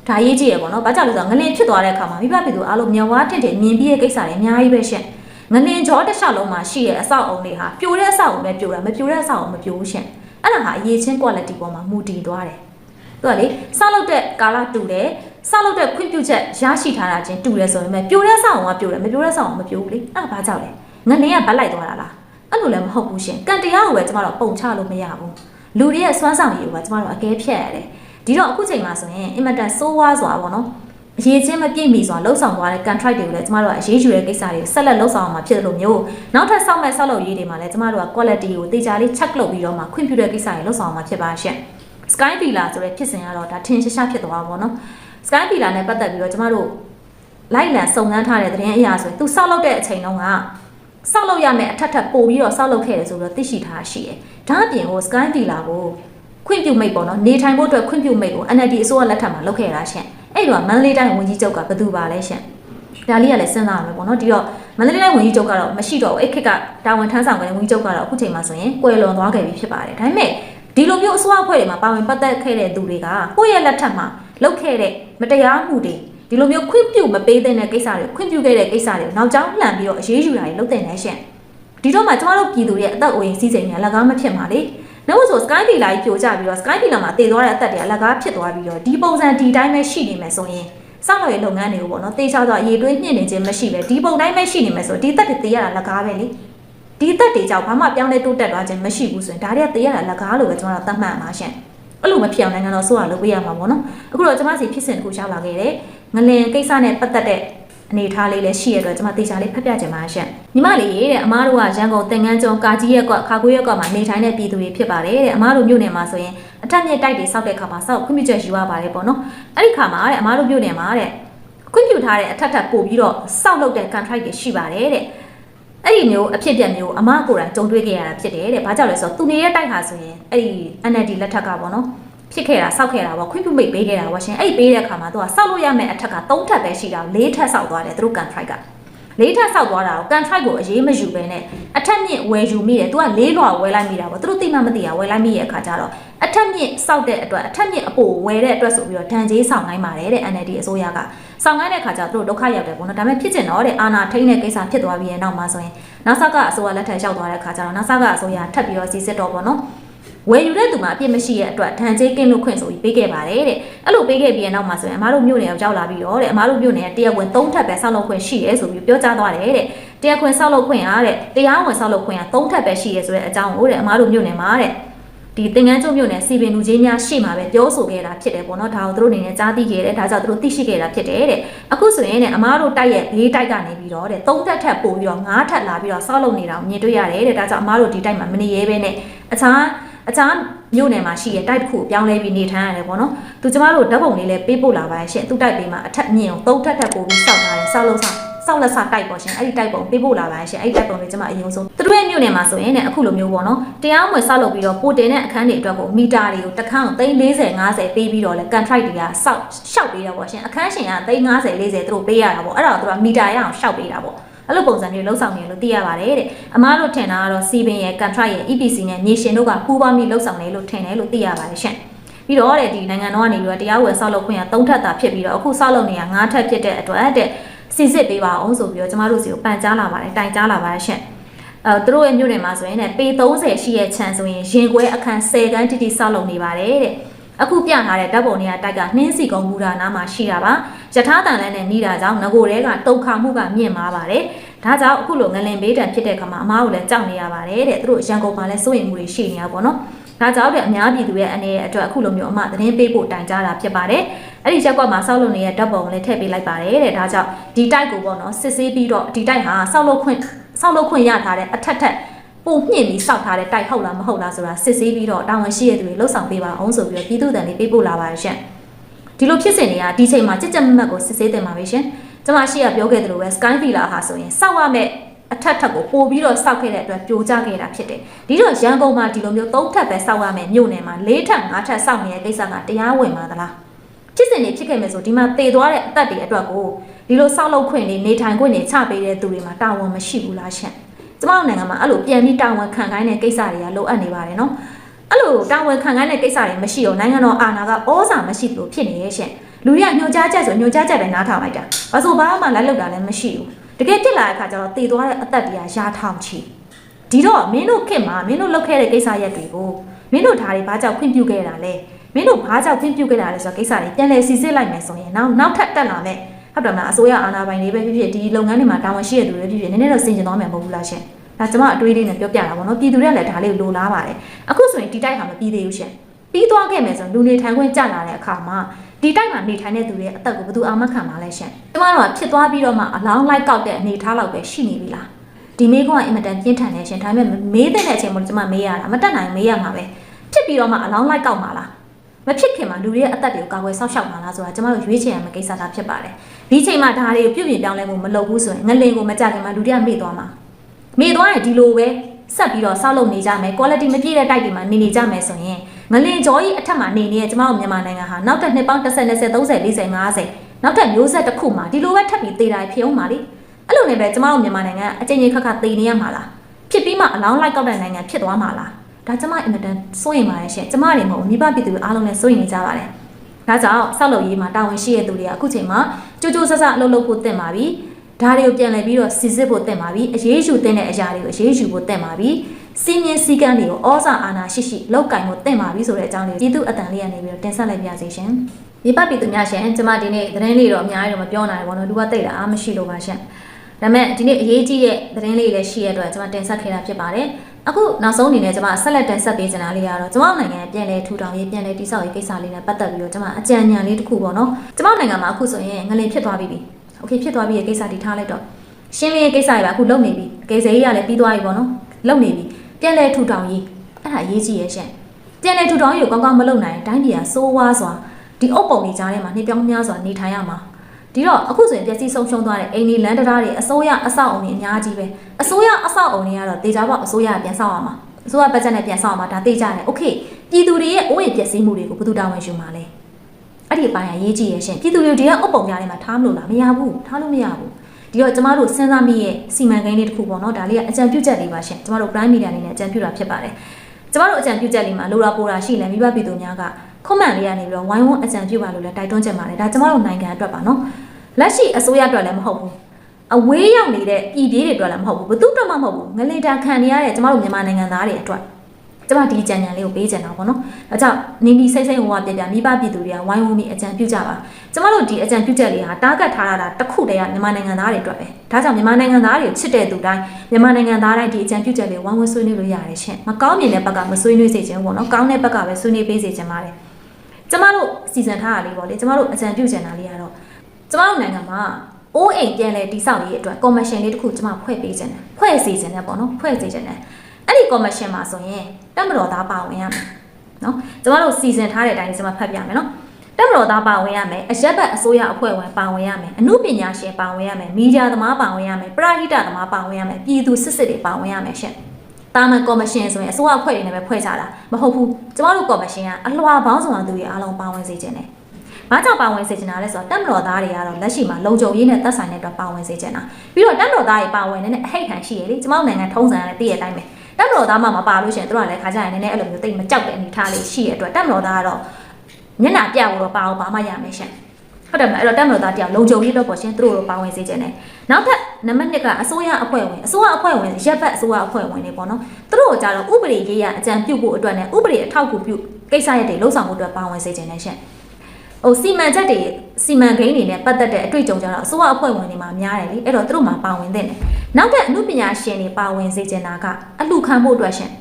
[SPEAKER 2] ဒါရေးကြည့်ရပေါ့နော်ဘာကြောင့်လဲဆိုတော့ငလင်ဖြစ်သွားတဲ့အခါမှာမိဘပြည်သူအားလုံးမြော်ဝါးထင့်ထင့်မြင်ပြီးရဲ့ကိစ္စတွေအများကြီးပဲရှင်ငလင်ကြောတစ်လျှောက်လုံးမှာရှိတဲ့အဆောက်အုံတွေဟာပြိုတဲ့အဆောက်အုံပဲပြိုတာမပြိုတဲ့အဆောက်အုံမပြိုဘူးရှင်အဲ့ဒါဟာအရေးချင်း quality ပေါ်မှာမူတည်သွားတယ်သူကလေဆောက်လုပ်တဲ့ကာလတူတယ် ဆောက်လုပ်တဲ့ခွင့်ပြုချက်ရရှိထားတာချင်းတူတယ်ဆိုရင်ပဲပြိုတဲ့ဆောက်အောင်ကပြိုတယ်မပြိုတဲ့ဆောက်အောင်မပြိုဘူးလေအဲ့ဒါဘာကြောင့်လဲငနေကဗတ်လိုက်သွားတာလားအဲ့လိုလည်းမဟုတ်ဘူးရှင်ကံတရားကိုပဲကျမတို့ပုံချလို့မရဘူးလူတွေရဲ့စွမ်းဆောင်ရည်ကိုပဲကျမတို့အကဲဖြတ်ရတယ်ဒီတော့အခုချိန်မှာဆိုရင်အင်မတန်ဆိုးဝါးစွာပေါ့နော်အရေးချင်းမပြည့်မီစွာလှုပ်ဆောင်သွားတဲ့ contract တွေကိုလည်းကျမတို့ကအရေးယူတဲ့ကိစ္စတွေဆက်လက်လှုပ်ဆောင်အောင်မှာဖြစ်တယ်လို့မျိုးနောက်ထပ်စောင့်မဲ့ဆောက်လုပ်ရေးတွေမှာလည်းကျမတို့က quality ကိုတေချာလေး check လုပ်ပြီးတော့မှခွင့်ပြုတဲ့ကိစ္စတွေလှုပ်ဆောင်အောင်မှာဖြစ်ပါရှင့် Sky Villa ဆိုတဲ့ဖြစ်စဉ်ကတော့ဒါထင်ရှားရှားဖြစ်သွားပါဘောနော် Sky Villa နဲ့ပတ်သက်ပြီးတော့ကျမတို့လိုက်လံစုံစမ်းထားတဲ့သတင်းအရာဆိုရင်သူစောက်လုပ်တဲ့အချိန်တုန်းကစောက်လုပ်ရမယ်အထက်ထပ်ပို့ပြီးတော့စောက်လုပ်ခဲ့တယ်ဆိုတော့သိရှိထားရှိတယ်။ဒါအပြင်ကို Sky Villa ကိုခွင့်ပြုမိတ်ပေါ့နော်နေထိုင်ဖို့အတွက်ခွင့်ပြုမိတ်ကို NLD အစိုးရလက်ထက်မှာလုပ်ခဲ့တာရှင်။အဲ့တော့မန္တလေးတိုင်းဝန်ကြီးချုပ်ကဘယ်သူပါလဲရှင်။ဒါလေးကလည်းစဉ်းစားရမယ်ပေါ့နော်ဒီတော့မန္တလေးတိုင်းဝန်ကြီးချုပ်ကတော့မရှိတော့ဘူးအဲ့ခက်ကတာဝန်ထမ်းဆောင်တဲ့ဝန်ကြီးချုပ်ကတော့အခုချိန်မှာဆိုရင်ကွယ်လွန်သွားခဲ့ပြီဖြစ်ပါတယ်ဒါပေမဲ့ဒီလိုမျိုးအစိုးရအဖွဲ့တွေမှာပါဝင်ပတ်သက်ခဲ့တဲ့သူတွေကကိုယ့်ရဲ့လက်ထက်မှာ လုပ်ခဲ့တဲ့မတရားမှုတွေဒီလိုမျိုးခွင့်ပြုမပေးတဲ့ကိစ္စတွေခွင့်ပြုခဲ့တဲ့ကိစ္စတွေကိုနောက်ကျောင်းလှန်ပြီးတော့အရေးယူတာတွေလုပ်တဲ့နေရှင်ဒီတော့မှကျမတို့ပြည်သူတွေရဲ့အသက်အိုးရင်စီးစိမ်တွေအလကားမဖြစ်ပါလေနောက်ဆို Sky Villa ကြီးပြိုကျပြီးတော့ Sky Villa မှာတည်သွားတဲ့အသက်တွေအလကားဖြစ်သွားပြီးတော့ဒီပုံစံဒီတိုင်းပဲရှိနေမယ်ဆိုရင်စောင့်ရည်လုပ်ငန်းတွေကိုပေါ့နော်တေချာတော့အရေးတွေးမြင့်နေခြင်းမရှိပဲဒီပုံတိုင်းပဲရှိနေမယ်ဆိုဒီသက်တွေတည်ရတာလကားပဲလေဒီသက်တွေကြောင့်ဘာမှပြောင်းလဲတိုးတက်သွားခြင်းမရှိဘူးဆိုရင်ဒါတွေကတည်ရတာလကားလို့ပဲကျွန်တော်တို့သတ်မှတ်ပါရှင် အဲ့လိုမဖြစ်အောင်နိုင်ငံတော်ဆိုရလုပ်ပေးရမှာပေါ့နော်အခုတော့ကျွန်မစီဖြစ်စဉ်တစ်ခုရောက်လာခဲ့တယ်ငလင်ကိစ္စနဲ့ပတ်သက်တဲ့အနေထားလေးလည်းရှိရတော့ကျွန်မတေချာလေးဖတ်ပြချင်ပါရှင့်ညီမလေးတဲ့အမားတို့ကရန်ကုန်တင်ငန်းကျော်ကာကြီးရက်ကွက်ခါကွေးရက်ကွက်မှာနေထိုင်တဲ့ပြည်သူတွေဖြစ်ပါတယ်တဲ့အမားတို့မြို့နယ်မှာဆိုရင်အထက်မြင့်တိုက်တွေစောက်တဲ့ခါမှာစောက်ခွင့်ပြုချက်ယူရပါတယ်ပေါ့နော်အဲ့ဒီခါမှာတဲ့အမားတို့မြို့နယ်မှာတဲ့ခွင့်ပြုထားတဲ့အထက်ထပ်ပို့ပြီးတော့စောက်လုပ်တဲ့ contract တွေရှိပါတယ်တဲ့ အဲ့ဒီမျိုးအဖြစ်ပြက်မျိုးအမကိုယ်တိုင်ကြုံတွေ့ခဲ့ရတာဖြစ်တယ်တဲ့။ဘာကြောင့်လဲဆိုတော့သူနေတဲ့တိုက်ဟာဆိုရင်အဲ့ဒီ NLD လက်ထက်ကပေါ့နော်။ဖြစ်ခဲ့တာစောက်ခဲ့တာပေါ့ခွင့်ပြုမိတ်ပေးခဲ့တာပေါ့ရှင်အဲ့ဒီပေးတဲ့အခါမှာသူကစောက်လို့ရမယ့်အထက်က3ထပ်ပဲရှိတာ၄ထပ်စောက်သွားတယ်သူတို့ contract က၄ထပ်စောက်သွားတာကို contract ကိုအရေးမယူဘဲနဲ့အထက်မြင့်ဝယ်ယူမိတယ်သူက၄လွှာဝယ်လိုက်မိတာပေါ့သူတို့သိမှမသိတာဝယ်လိုက်မိရဲ့အခါကျတော့အထက်မြင့်စောက်တဲ့အတွက်အထက်မြင့်အပိုဝယ်တဲ့အတွက်ဆိုပြီးတော့ဒဏ်ကြေးဆောင်နိုင်ပါတယ်တဲ့ NLD အစိုးရက ဆောင်ခိုင်းတဲ့အခါကျတော့သူတို့ဒုက္ခရောက်တယ်ပေါ့နော်ဒါပေမဲ့ဖြစ်ကျင်တော့တဲ့အာနာထိန်းတဲ့ကိစ္စဖြစ်သွားပြီးရဲ့နောက်မှာဆိုရင်နောက်ဆက်ကအစိုးရလက်ထက်ရောက်သွားတဲ့အခါကျတော့နောက်ဆက်ကအစိုးရထပ်ပြီးတော့စီစစ်တော့ပေါ့နော်ဝယ်ယူတဲ့သူမှာအပြစ်မရှိရဲ့အတွက်ဒဏ်ကြေးကင်းလို့ခွင့်ဆိုပြီးပေးခဲ့ပါတယ်တဲ့အဲ့လိုပေးခဲ့ပြီးရဲ့နောက်မှာဆိုရင်အမားတို့မြို့နယ်ရောက်လာပြီးတော့တဲ့အမားတို့မြို့နယ်တရားဝင်၃ထပ်ပဲဆောက်လုပ်ခွင့်ရှိရဲဆိုပြီးပြောကြားသွားတယ်တဲ့တရားခွင်ဆောက်လုပ်ခွင့်အားတဲ့တရားဝင်ဆောက်လုပ်ခွင့်က၃ထပ်ပဲရှိရဲဆိုတဲ့အကြောင်းကိုတဲ့အမားတို့မြို့နယ်မှာတဲ့ ဒီသင်္ကန်းကျုံမြို့နယ်စီပင်လူကြီးများရှေ့မှာပဲပြောဆိုခဲ့တာဖြစ်တယ်ပေါ့နော်ဒါကိုသူတို့အနေနဲ့ကြားသိခဲ့တယ်ဒါကြောင့်သူတို့သိရှိခဲ့တာဖြစ်တယ်တဲ့အခုဆိုရင်တဲ့အမားတို့တိုက်ရဲ့၄တိုက်ကနေပြီးတော့တဲ့၃တက်ထက်ပို့ပြီးတော့၅ထက်လာပြီးတော့ဆောက်လုပ်နေတာကိုမြင်တွေ့ရတယ်တဲ့ဒါကြောင့်အမားတို့ဒီတိုက်မှာမနေရဲပဲနဲ့အခြားအခြားမြို့နယ်မှာရှိတဲ့တိုက်တစ်ခုကိုပြောင်းလဲပြီးနေထိုင်ရတယ်ပေါ့နော်သူကျမတို့ဓာတ်ပုံလေးလည်းပေးပို့လာပါရဲ့ရှင့်သူတိုက်ပေးမှာအထက်မြင့်အောင်၃ထက်ထက်ပို့ပြီးစောက်ထားတယ်စောက်လို့စောက် စောစောက်လက်စတိုက်ပေါ့ရှင်အဲ့ဒီတိုက်ပုံပေးဖို့လာပါရှင်အဲ့ဒီတိုက်ပုံလေးကျွန်မအရင်ဆုံးသူတို့ရဲ့မြို့နယ်မှာဆိုရင်ねအခုလိုမျိုးပေါ့နော်တရားဝင်ဆောက်လုပ်ပြီးတော့ပိုတင်တဲ့အခန်းတွေအတွက်ကိုမီတာတွေကိုတစ်ခန်းကို340 50ပေးပြီးတော့လဲ contract တွေကစောက်ရှောက်ပေးတာပေါ့ရှင်အခန်းရှင်က350 40သူတို့ပေးရတာပေါ့အဲ့ဒါကိုသူကမီတာရအောင်ရှောက်ပေးတာပေါ့အဲ့လိုပုံစံမျိုးလှုပ်ဆောင်နေလို့သိရပါတယ်တဲ့အမားတို့ထင်တာကတော့စီပင်ရဲ့ contract ရဲ့ EPC နဲ့မြေရှင်တို့ကပူးပေါင်းပြီးလှုပ်ဆောင်နေလို့ထင်တယ်လို့သိရပါတယ်ရှင်ပြီးတော့တဲ့ဒီနိုင်ငံတော်ကနေပြီးတော့တရားဝင်ဆောက်လုပ်ခွင့်ရ3ထပ်တာဖြစ်ပြီးတော့အခုဆောက်လုပ်နေတာ5ထပ်ဖြစ်တဲ့အတွက်တဲ့ စစ်စစ်ပေးပါအောင်ဆိုပြီးတော့ကျမတို့စီကိုပန်ကြားလာပါတယ်တိုင်ကြားလာပါတယ်ရှင်အဲသူတို့ရဲ့မြို့နယ်မှာဆိုရင်ねပေ30ရှိရဲ့ခြံဆိုရင်ရင်ခွဲအခန်း10ခန်းတိတိဆောက်လုပ်နေပါတယ်တဲ့အခုပြထားတဲ့ဓာတ်ပုံတွေကတိုက်ကနှင်းစီကုံမူတာနားမှာရှိတာပါယထာတန်လန်းနဲ့နေတာကြောင့်ငကိုတွေကတုတ်ခါမှုကမြင့်မာပါတယ်ဒါကြောင့်အခုလိုငလင်ဘေးတံဖြစ်တဲ့ခါမှာအမားကိုလည်းကြောက်နေရပါတယ်တဲ့သူတို့ရန်ကုန်မှာလည်းစိုးရိမ်မှုတွေရှိနေတာပေါ့နော်ဒါကြောင့်တဲ့အများပြည်သူရဲ့အနေနဲ့အတွက်အခုလိုမျိုးအမသတင်းပေးဖို့တိုင်ကြားတာဖြစ်ပါတယ် အဲ့ဒီရက်ကွက်မှာဆောက်လုပ်နေတဲ့ဓာတ်ပုံကိုလည်းထည့်ပေးလိုက်ပါတယ်တဲ့ဒါကြောင့်ဒီတိုက်ကိုပေါ့နော်စစ်ဆေးပြီးတော့ဒီတိုက်ဟာဆောက်လုပ်ခွင့်ဆောက်လုပ်ခွင့်ရထားတဲ့အထက်ထက်ပုံမြင့်ပြီးစောက်ထားတဲ့တိုက်ဟုတ်လားမဟုတ်လားဆိုတာစစ်ဆေးပြီးတော့တာဝန်ရှိတဲ့သူတွေလှုပ်ဆောင်ပေးပါအောင်ဆိုပြီးတော့ပြည်သူ့တန်လေးပေးပို့လာပါတယ်ရှင်ဒီလိုဖြစ်စဉ်တွေကဒီချိန်မှာကြက်ကြက်မတ်မတ်ကိုစစ်ဆေးတင်ပါပဲရှင်ကျွန်မရှိရပြောခဲ့သလိုပဲ Sky Villa ဟာဆိုရင်စောက်ရမယ့်အထက်ထက်ကိုပို့ပြီးတော့စောက်ခဲ့တဲ့အတွက်ပြိုကျခဲ့တာဖြစ်တယ်ဒီတော့ရန်ကုန်မှာဒီလိုမျိုး၃ထပ်ပဲစောက်ရမယ်မြို့နယ်မှာ၄ထပ်၅ထပ်စောက်နေတဲ့ကိစ္စကတရားဝင်ပါသလား ဖြစ်စဉ်တွေဖြစ်ခဲ့မယ်ဆိုဒီမှာတည်သွားတဲ့အသက်တွေအတွက်ကိုဒီလိုစောက်လုပ်ခွင့်တွေနေထိုင်ခွင့်တွေချပေးတဲ့သူတွေမှာတာဝန်မရှိဘူးလားရှင်ကျမတို့နိုင်ငံမှာအဲ့လိုပြန်ပြီးတာဝန်ခံခိုင်းတဲ့ကိစ္စတွေကလိုအပ်နေပါတယ်နော်အဲ့လိုတာဝန်ခံခိုင်းတဲ့ကိစ္စတွေမရှိတော့နိုင်ငံတော်အာဏာကဩဇာမရှိသလိုဖြစ်နေရဲ့ရှင်လူတွေကညှို့ကြားချက်ဆိုညှို့ကြားချက်ပဲနားထောင်လိုက်တာဘာလို့ဘာမှလိုက်လောက်တာလည်းမရှိဘူးတကယ်ဖြစ်လာတဲ့အခါကျတော့တည်သွားတဲ့အသက်တွေကရာထောင်ချီဒီတော့မင်းတို့ခင်မှာမင်းတို့လုပ်ခဲ့တဲ့ကိစ္စရက်တွေကိုမင်းတို့ဓာတ်တွေဘာကြောင့်ခွင့်ပြုခဲ့တာလဲ မင်းတို့ဘာကြောင့်ခွင့်ပြုခဲ့တာလဲဆိုတော့ကိစ္စတွေပြန်လည်စီစစ်လိုက်မယ်ဆိုရင်နောက်နောက်ထပ်တက်လာမယ်ဟုတ်တယ်မလားအစိုးရအာဏာပိုင်တွေပဲဖြစ်ဖြစ်ဒီလုပ်ငန်းတွေမှာတာဝန်ရှိတဲ့သူတွေဖြစ်ဖြစ်နည်းနည်းတော့စင်ကြင်သွားမယ်မဟုတ်ဘူးလားရှင်ဒါကျွန်မအတွေးလေးနဲ့ပြောပြတာပေါ့နော်ပြည်သူတွေကလည်းဒါလေးကိုလိုလားပါတယ်အခုဆိုရင်ဒီတိုက်ဟာမပြီးသေးဘူးရှင်ပြီးသွားခဲ့မယ်ဆိုရင်လူနေထိုင်ခွင့်ကြလာတဲ့အခါမှာဒီတိုက်မှာနေထိုင်တဲ့သူတွေရဲ့အသက်ကိုဘယ်သူအာမခံပါလဲရှင်ကျမတို့ကဖြစ်သွားပြီးတော့မှအလောင်းလိုက်ကောက်တဲ့အနေထားလောက်ပဲရှိနေပြီလားဒီမေးခွန်းကအင်မတန်ပြင်းထန်နေရှင်ဒါပေမဲ့မေးတဲ့အချိန်မှာကျမမေးရတာမတက်နိုင်မေးရမှာပဲဖြစ်ပြီးတော့မှအလောင်းလိုက်ကောက်မှာလား မဖြစ်ခင်မှာလူတွေရဲ့အသက်တွေကိုကာကွယ်ဆောက်ရှောက်မှာလားဆိုတာကျမတို့ရွေးချယ်ရမယ့်ကိစ္စသာဖြစ်ပါတယ်ဒီချိန်မှာဒါတွေကိုပြုပြင်ပြောင်းလဲမှုမလုပ်ဘူးဆိုရင်ငလင်ကိုမကြခင်မှာလူတွေကမေ့သွားမှာမေ့သွားရင်ဒီလိုပဲဆက်ပြီးတော့ဆောက်လုပ်နေကြမယ် quality မပြည့်တဲ့တိုက်တွေမှာနေနေကြမယ်ဆိုရင်ငလင်ကြောကြီးအထက်မှာနေနေတဲ့ကျမတို့မြန်မာနိုင်ငံဟာနောက်ထပ်နှစ်ပေါင်း30 20 30 40 50နောက်ထပ်မျိုးဆက်တစ်ခုမှာဒီလိုပဲထပ်ပြီးသေတာဖြစ်အောင်ပါလေအဲ့လိုနဲ့ပဲကျမတို့မြန်မာနိုင်ငံအကျဉ်းချင်းခက်ခက်သေနေရမှာလားဖြစ်ပြီးမှအလောင်းလိုက်ကောက်တဲ့နိုင်ငံဖြစ်သွားမှာလား ဒါကျမအင်မတန်စိုးရင်ပါတယ်ရှင်ကျမတွေမဟုတ်မိဘပြည်သူတွေအားလုံးလည်းစိုးရင်နေကြပါတယ်ဒါကြောင့်ဆောက်လုပ်ရေးမှာတာဝန်ရှိတဲ့သူတွေကအခုချိန်မှာကြိုးကြိုးဆဆအလုပ်လုပ်ဖို့တင်ပါပြီဒါတွေကိုပြန်လည်ပြီးတော့စစ်စစ်ဖို့တင်ပါပြီအရေးယူတဲ့အရာတွေကိုအရေးယူဖို့တင်ပါပြီစီမင်းစည်းကမ်းတွေကိုဩဇာအာဏာရှိရှိလောက်ကင်ဖို့တင်ပါပြီဆိုတဲ့အကြောင်းလေးပြည်သူအတန်လေးကနေပြီးတော့တင်ဆက်လိုက်ပါစေရှင်မိဘပြည်သူများရှင်ကျမဒီနေ့သတင်းလေးတော့အများကြီးတော့မပြောနိုင်ဘူးဘောနော်လူကတိတ်တာအားမရှိလို့ပါရှင်ဒါပေမဲ့ဒီနေ့အရေးကြီးတဲ့သတင်းလေးလည်းရှိရတဲ့အတွက်ကျွန်မတင်ဆက်ခဲ့တာဖြစ်ပါတယ် အခုနောက်ဆုံးအနေနဲ့ကျွန်မဆက်လက်တင်ဆက်ပေးချင်တာလေးကတော့ကျွန်မနိုင်ငံပြည်လဲထူထောင်ရေးပြည်လဲတိစောက်ရေးကိစ္စလေးနဲ့ပတ်သက်ပြီးတော့ကျွန်မအကြံဉာဏ်လေးတစ်ခုပေါ့နော်ကျွန်မနိုင်ငံမှာအခုဆိုရင်ငလင်ဖြစ်သွားပြီပြီโอเคဖြစ်သွားပြီရဲ့ကိစ္စဒီထားလိုက်တော့ရှင်းလင်းရေးကိစ္စတွေပါအခုလုပ်နေပြီကေစေကြီးကလည်းပြီးသွားပြီပေါ့နော်လုပ်နေပြီပြည်လဲထူထောင်ရေးအဲ့ဒါအရေးကြီးရဲ့ရှင်ပြည်လဲထူထောင်ရေးကိုကောင်းကောင်းမလုပ်နိုင်တိုင်းပြည်ကစိုးဝါးစွာဒီအုပ်ပုံတွေကြားထဲမှာနှိပြောင်းများစွာနေထိုင်ရမှာ ဒီတော့အခုဆိုရင်ပျက်စီးဆုံးရှုံးသွားတဲ့အိမ်ဒီလန်တရာတွေအစိုးရအဆောက်အုံတွေအများကြီးပဲအစိုးရအဆောက်အုံတွေကတော့တေချာပေါက်အစိုးရပြန်ဆောက်ရမှာအစိုးရဘတ်ဂျက်နဲ့ပြန်ဆောက်ရမှာဒါသိကြတယ်โอเคပြည်သူတွေရဲ့အိုးအိမ်ပျက်စီးမှုတွေကိုဘယ်သူတာဝန်ယူမှာလဲအဲ့ဒီအပိုင်းကရေးကြည့်ရရှင်ပြည်သူတွေဒီကအုပ်ပုံကြားထဲမှာထားမလို့လားမရဘူးထားလို့မရဘူးဒီတော့ကျမတို့စဉ်းစားမိရဲ့စီမံကိန်းလေးတစ်ခုပေါ့နော်ဒါလေးကအကြံပြုချက်လေးပါရှင်ကျမတို့ prime media အနေနဲ့အကြံပြုတာဖြစ်ပါတယ်ကျမတို့အကြံပြုချက်လေးမှာလိုရာပိုရာရှိလဲမိဘပြည်သူများက ခွန်မှန်လေးကနေပြီးတော့ဝိုင်းဝန်းအကြံပြုပါလို့လည်းတိုက်တွန်းချင်ပါတယ်ဒါကျမတို့နိုင်ငံအတွက်ပါနော်လက်ရှိအစိုးရအတွက်လည်းမဟုတ်ဘူးအဝေးရောက်နေတဲ့ပြည်ပြည်တွေအတွက်လည်းမဟုတ်ဘူးဘသူအတွက်မှမဟုတ်ဘူးငလေတာခံနေရတဲ့ကျမတို့မြန်မာနိုင်ငံသားတွေအတွက်ကျမဒီကြံကြံလေးကိုပေးချင်တာပေါ့နော်။ဒါကြောင့်နေဒီစိတ်စိတ်ဟိုကပြပြမိဘပြည်သူတွေကဝိုင်းဝန်းပြီးအကြံပြုကြပါ။ကျမတို့ဒီအကြံပြုချက်လေးဟာတားကတ်ထားတာတစ်ခုတည်းကမြန်မာနိုင်ငံသားတွေအတွက်ပဲ။ဒါကြောင့်မြန်မာနိုင်ငံသားတွေချစ်တဲ့သူတိုင်းမြန်မာနိုင်ငံသားတိုင်းဒီအကြံပြုချက်လေးဝိုင်းဝန်းဆွေးနွေးလို့ရတယ်ရှင်။မကောင်းမြင်တဲ့ဘက်ကမဆွေးနွေးစေချင်ဘူးပေါ့နော်။ကောင်းတဲ့ဘက်ကပဲဆွေးနွေးပေးစေချင်ပါတယ်။ ကျမတို့စီစဉ်ထားတာလေးပေါ့လေ။ကျမတို့အကြံပြုချင်တာလေးကတော့ကျမတို့နိုင်ငံမှာအိုးအိမ်ပြန်လဲတိဆောက်ရေးအတွက်ကော်မရှင်လေးတစ်ခုကျမဖွဲ့ပေးခြင်းတယ်ဖွဲ့စီခြင်းတယ်ပေါ့နော်ဖွဲ့စီခြင်းတယ်အဲ့ဒီကော်မရှင်မှာဆိုရင်တက်မတော်သားပါဝင်ရမယ်နော်ကျမတို့စီစဉ်ထားတဲ့အတိုင်းကျမဖတ်ပြမယ်နော်တတက်မတော်သားပါဝင်ရမယ်အရက်ဘက်အစိုးရအဖွဲ့ဝင်ပါဝင်ရမယ်အမှုပညာရှင်ပါဝင်ရမယ်မီဒီယာသမားပါဝင်ရမယ်ပရဟိတသမားပါဝင်ရမယ်ပြည်သူစစ်စစ်တွေပါဝင်ရမယ်ရှင် တာမန်ကော်မရှင်ဆိုရင်အစိုးရအဖွဲ့တွေနဲ့ပဲဖွဲ့ကြတာမဟုတ်ဘူးကျမတို့ကော်မရှင်ကအလွှာပေါင်းစုံသူတွေအားလုံးပါဝင်စေခြင်းတယ်ဘာကြောင့်ပါဝင်စေချင်တာလဲဆိုတော့တက်မတော်သားတွေကတော့လက်ရှိမှာလုံခြုံရေးနဲ့သက်ဆိုင်တဲ့အတွက်ပါဝင်စေချင်တာပြီးတော့တက်မတော်သားတွေပါဝင်နေတဲ့အဟိတ်ခံရှိရလေကျမတို့နိုင်ငံထုံးစံနဲ့တည့်ရတိုင်းပဲတက်မတော်သားမှမပါလို့ရှိရင်တို့ကလည်းခါကြရင်နည်းနည်းအဲ့လိုမျိုးတိတ်မကြောက်တဲ့အနေအထားလေးရှိရတဲ့အတွက်တက်မတော်သားကတော့မျက်နှာပြဖို့တော့ပါအောင်ပါမှရမယ်ရှင်ဟုတ်တယ်မလားအဲ့တော့တက်မလို့သားတရားလုံခြုံရေးတော့ပေါ့ရှင်သူတို့တို့ပါဝင်စေချင်တယ်နောက်ထပ် နံပါတ်1ကအစိုးရအဖွဲ့ဝင်အစိုးရအဖွဲ့ဝင်ရပ်ဘက်အစိုးရအဖွဲ့ဝင်တွေပေါ့နော်သူတို့ကကြတော့ဥပဒေရေးရအကြံပြုဖို့အတွက်နဲ့ဥပဒေအထောက်အကူပြုကိစ္စရပ်တွေလှုပ်ဆောင်မှုအတွက်ပါဝင်စေချင်တယ်ရှင်ဟိုစီမံချက်တွေစီမံကိန်းတွေနဲ့ပတ်သက်တဲ့အတွေ့အကြုံကြတော့အစိုးရအဖွဲ့ဝင်တွေမှာများတယ်လေအဲ့တော့သူတို့မှာပါဝင်တဲ့တယ်နောက်တဲ့အမှုပညာရှင်တွေပါဝင်စေချင်တာကအလှခံဖို့အတွက်ရှင်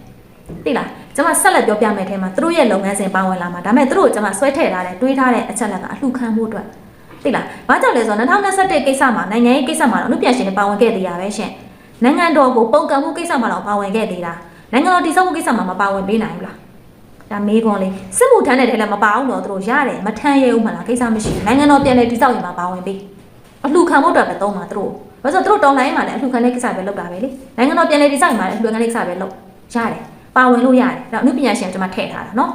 [SPEAKER 2] သိလားကျွန်မဆက်လက်ပြောပြမယ်ထဲမှာသူတို့ရဲ့လုပ်ငန်းစဉ်ပါဝင်လာမှာဒါပေမဲ့သူတို့ကိုကျွန်မဆွဲထည့်ထားတဲ့တွေးထားတဲ့အချက်လက်ကအလှခံဖို့အတွက် သိလားဘာကြောင့်လဲဆိုတော့2021ကိစ္စမှာနိုင်ငံရေးကိစ္စမှာတော့အမှုပညာရှင်တွေပါဝင်ခဲ့သေးတာပဲရှင်နိုင်ငံတော်ကိုပုံကံမှုကိစ္စမှာတော့ပါဝင်ခဲ့သေးတာနိုင်ငံတော်တည်ဆောက်မှုကိစ္စမှာမပါဝင်ပေးနိုင်ဘူးလားဒါမေးခွန်းလေးစစ်မှုထမ်းတဲ့ထဲလည်းမပါအောင်တော့သူတို့ရတယ်မထမ်းရဲဦးမလားကိစ္စမရှိဘူးနိုင်ငံတော်ပြန်လည်တည်ဆောက်ရင်မှာပါဝင်ပေးအလှခံဖို့အတွက်ပဲသုံးမှာသူတို့ဘာလို့ဆိုတော့သူတို့တောင်းလိုင်းမှာလည်းအလှခံတဲ့ကိစ္စပဲလုပ်တာပဲလေနိုင်ငံတော်ပြန်လည်တည်ဆောက်ရင်မှာလည်းအလှခံတဲ့ကိစ္စပဲလုပ်ရတယ်ပါဝင်လို့ရတယ်ဒါအမှုပညာရှင်ကျွန်မထည့်ထားတာနော်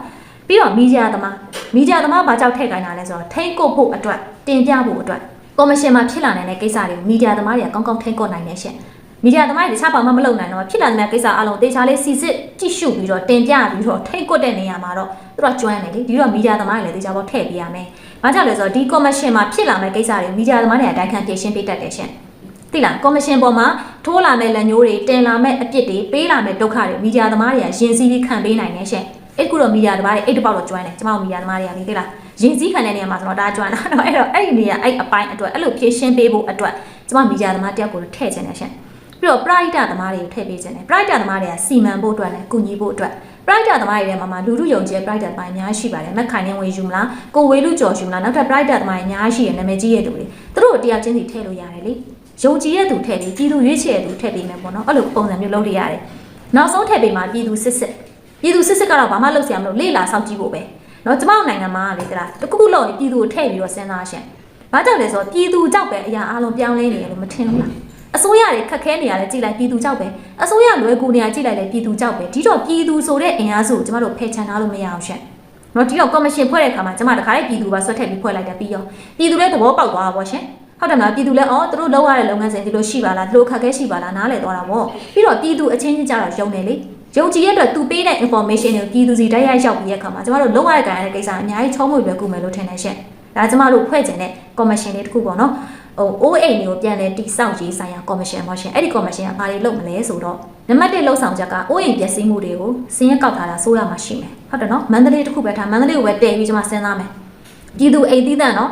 [SPEAKER 2] ပြီးတော့မီဒီယာသမား မီဒီယာသမားဘာကြောင့်ထည့်ခိုင်းတာလဲဆိုတော့ထိန်းကုတ်ဖို့အတွက်တင်ပြဖို့အတွက်ကော်မရှင်မှာဖြစ်လာနေတဲ့ကိစ္စတွေကိုမီဒီယာသမားတွေကကောင်းကောင်းထိန်းကုတ်နိုင်နေရှင်မီဒီယာသမားတွေတခြားဘာမှမလုပ်နိုင်တော့ဖြစ်လာတဲ့ကိစ္စအလုံးတေချာလေးစီစစ်ကြည့်ရှုပြီးတော့တင်ပြပြီးတော့ထိန်းကုတ်တဲ့နေရာမှာတော့သူတို့ကကျွမ်းတယ်လေဒီတော့မီဒီယာသမားတွေလည်းတေချာပေါ်ထည့်ပေးရမယ်။ဘာကြောင့်လဲဆိုတော့ဒီကော်မရှင်မှာဖြစ်လာမယ့်ကိစ္စတွေမီဒီယာသမားတွေအတိုင်းခံပြင်ရှင်းပေးတတ်တယ်ရှင်။သိလားကော်မရှင်ပေါ်မှာထိုးလာမဲ့လက်ညိုးတွေတင်လာမဲ့အပြစ်တွေပေးလာမဲ့ဒုက္ခတွေမီဒီယာသမားတွေကရင်စည်းပြီးခံပေးနိုင်နေရှင် အဲ့ခုတော့မီဒီယာသမားတွေအဲ့တစ်ပေါက်တော့ကျွမ်းတယ်ကျမတို့မီဒီယာသမားတွေကလေသိလားရင်စည်းခံတဲ့နေရာမှာဆိုတော့ဒါကျွမ်းတာတော့အဲ့တော့အဲ့ဒီနေရာအဲ့အပိုင်းအတွက်အဲ့လိုဖြည့်ရှင်းပေးဖို့အတွက်ကျမမီဒီယာသမားတယောက်ကိုထည့်ချင်တယ်ရှင်ပြီးတော့ pride သမားတွေကိုထည့်ပေးချင်တယ် pride သမားတွေကစီမံဖို့အတွက်နဲ့ကုညီဖို့အတွက် pride သမားတွေထဲမှာမှလူလူယုံကြည် pride သမားအများရှိပါတယ်မက်ခိုင်နေဝင်ယူမလားကိုဝေလူကျော်ယူမလားနောက်ထပ် pride သမားတွေအများရှိရနာမည်ကြီးရဲ့တူလေသူတို့တရားချင်းစီထည့်လို့ရတယ်လေယုံကြည်ရဲ့သူထည့်ပြီးပြည်သူရွေးချယ်တဲ့သူထည့်ပေးမယ်ပေါ့နော်အဲ့လိုပုံစံမျိုးလုပ်လို့ရတယ်နောက်ဆုံးထည့်ပေးမှာပြည်သူစစ်စစ် ပြည်သူစစ်စစ်ကတော့ဘာမှလုပ်စရာမလိုလေ့လာစောင့်ကြည့်ဖို့ပဲเนาะကျမတို့နိုင်ငံမှာလေတလားတခုခုလုပ်ရင်ပြည်သူကိုထည့်ပြီးတော့စဉ်းစားရှင်ဘာကြောင့်လဲဆိုတော့ပြည်သူကြောက်ပဲအရာအလုံးပြောင်းလဲနေတယ်လို့မထင်ဘူးလားအစိုးရတွေခက်ခဲနေရတယ်ကြည်လိုက်ပြည်သူကြောက်ပဲအစိုးရလွယ်ကူနေရကြည်လိုက်လေပြည်သူကြောက်ပဲဒီတော့ပြည်သူဆိုတဲ့အင်အားစုကိုကျမတို့ဖယ်ချန်ထားလို့မရအောင်ရှင်နော်ဒီတော့ကော်မရှင်ဖွဲ့တဲ့အခါမှာကျမတခါလေးပြည်သူပါဆွတ်ထည့်ပြီးဖွဲ့လိုက်တယ်ပြီးရောပြည်သူလည်းသဘောပေါက်သွားတာပေါ့ရှင်ဟုတ်တယ်မလားပြည်သူလည်းအော်သူတို့လောက်ရတဲ့လုပ်ငန်းစဉ်ဒီလိုရှိပါလားဒီလိုခက်ခဲရှိပါလားနားလည်သွားတာပေါ့ပြီးတော့ပြည်သူအချင်းချင်းကြတော့ယုံတယ်လေ ယုံကြည်ရတဲ့သူပေးတဲ့ information တွေကိုပြည်သူစီတိုက်ရိုက်ရောက်ပြီးတဲ့အခါမှာကျမတို့လောက်ရတဲ့ကြရတဲ့ကိစ္စအများကြီးချုံးမွေပဲကုမယ်လို့ထင်တယ်ရှင်ဒါကျမတို့ဖွဲ့ကျင်တဲ့ commission လေးတစ်ခုပေါ့နော်ဟို OA တွေကိုပြန်လဲတိစောက်ရေးဆိုင်ရာ commission ပေါ့ရှင်အဲ့ဒီ commission ကဘာတွေလုပ်မလဲဆိုတော့နံပါတ်1လှုပ်ဆောင်ချက်က OA ပျက်စီးမှုတွေကိုစင်းရဲကောက်ထားတာစိုးရမှာရှိမယ်ဟုတ်တယ်နော်မန္တလေးတစ်ခုပဲထားမန္တလေးကိုပဲတည်ပြီးကျမစဉ်းစားမယ်ပြည်သူအိမ်သီးသန့်နော်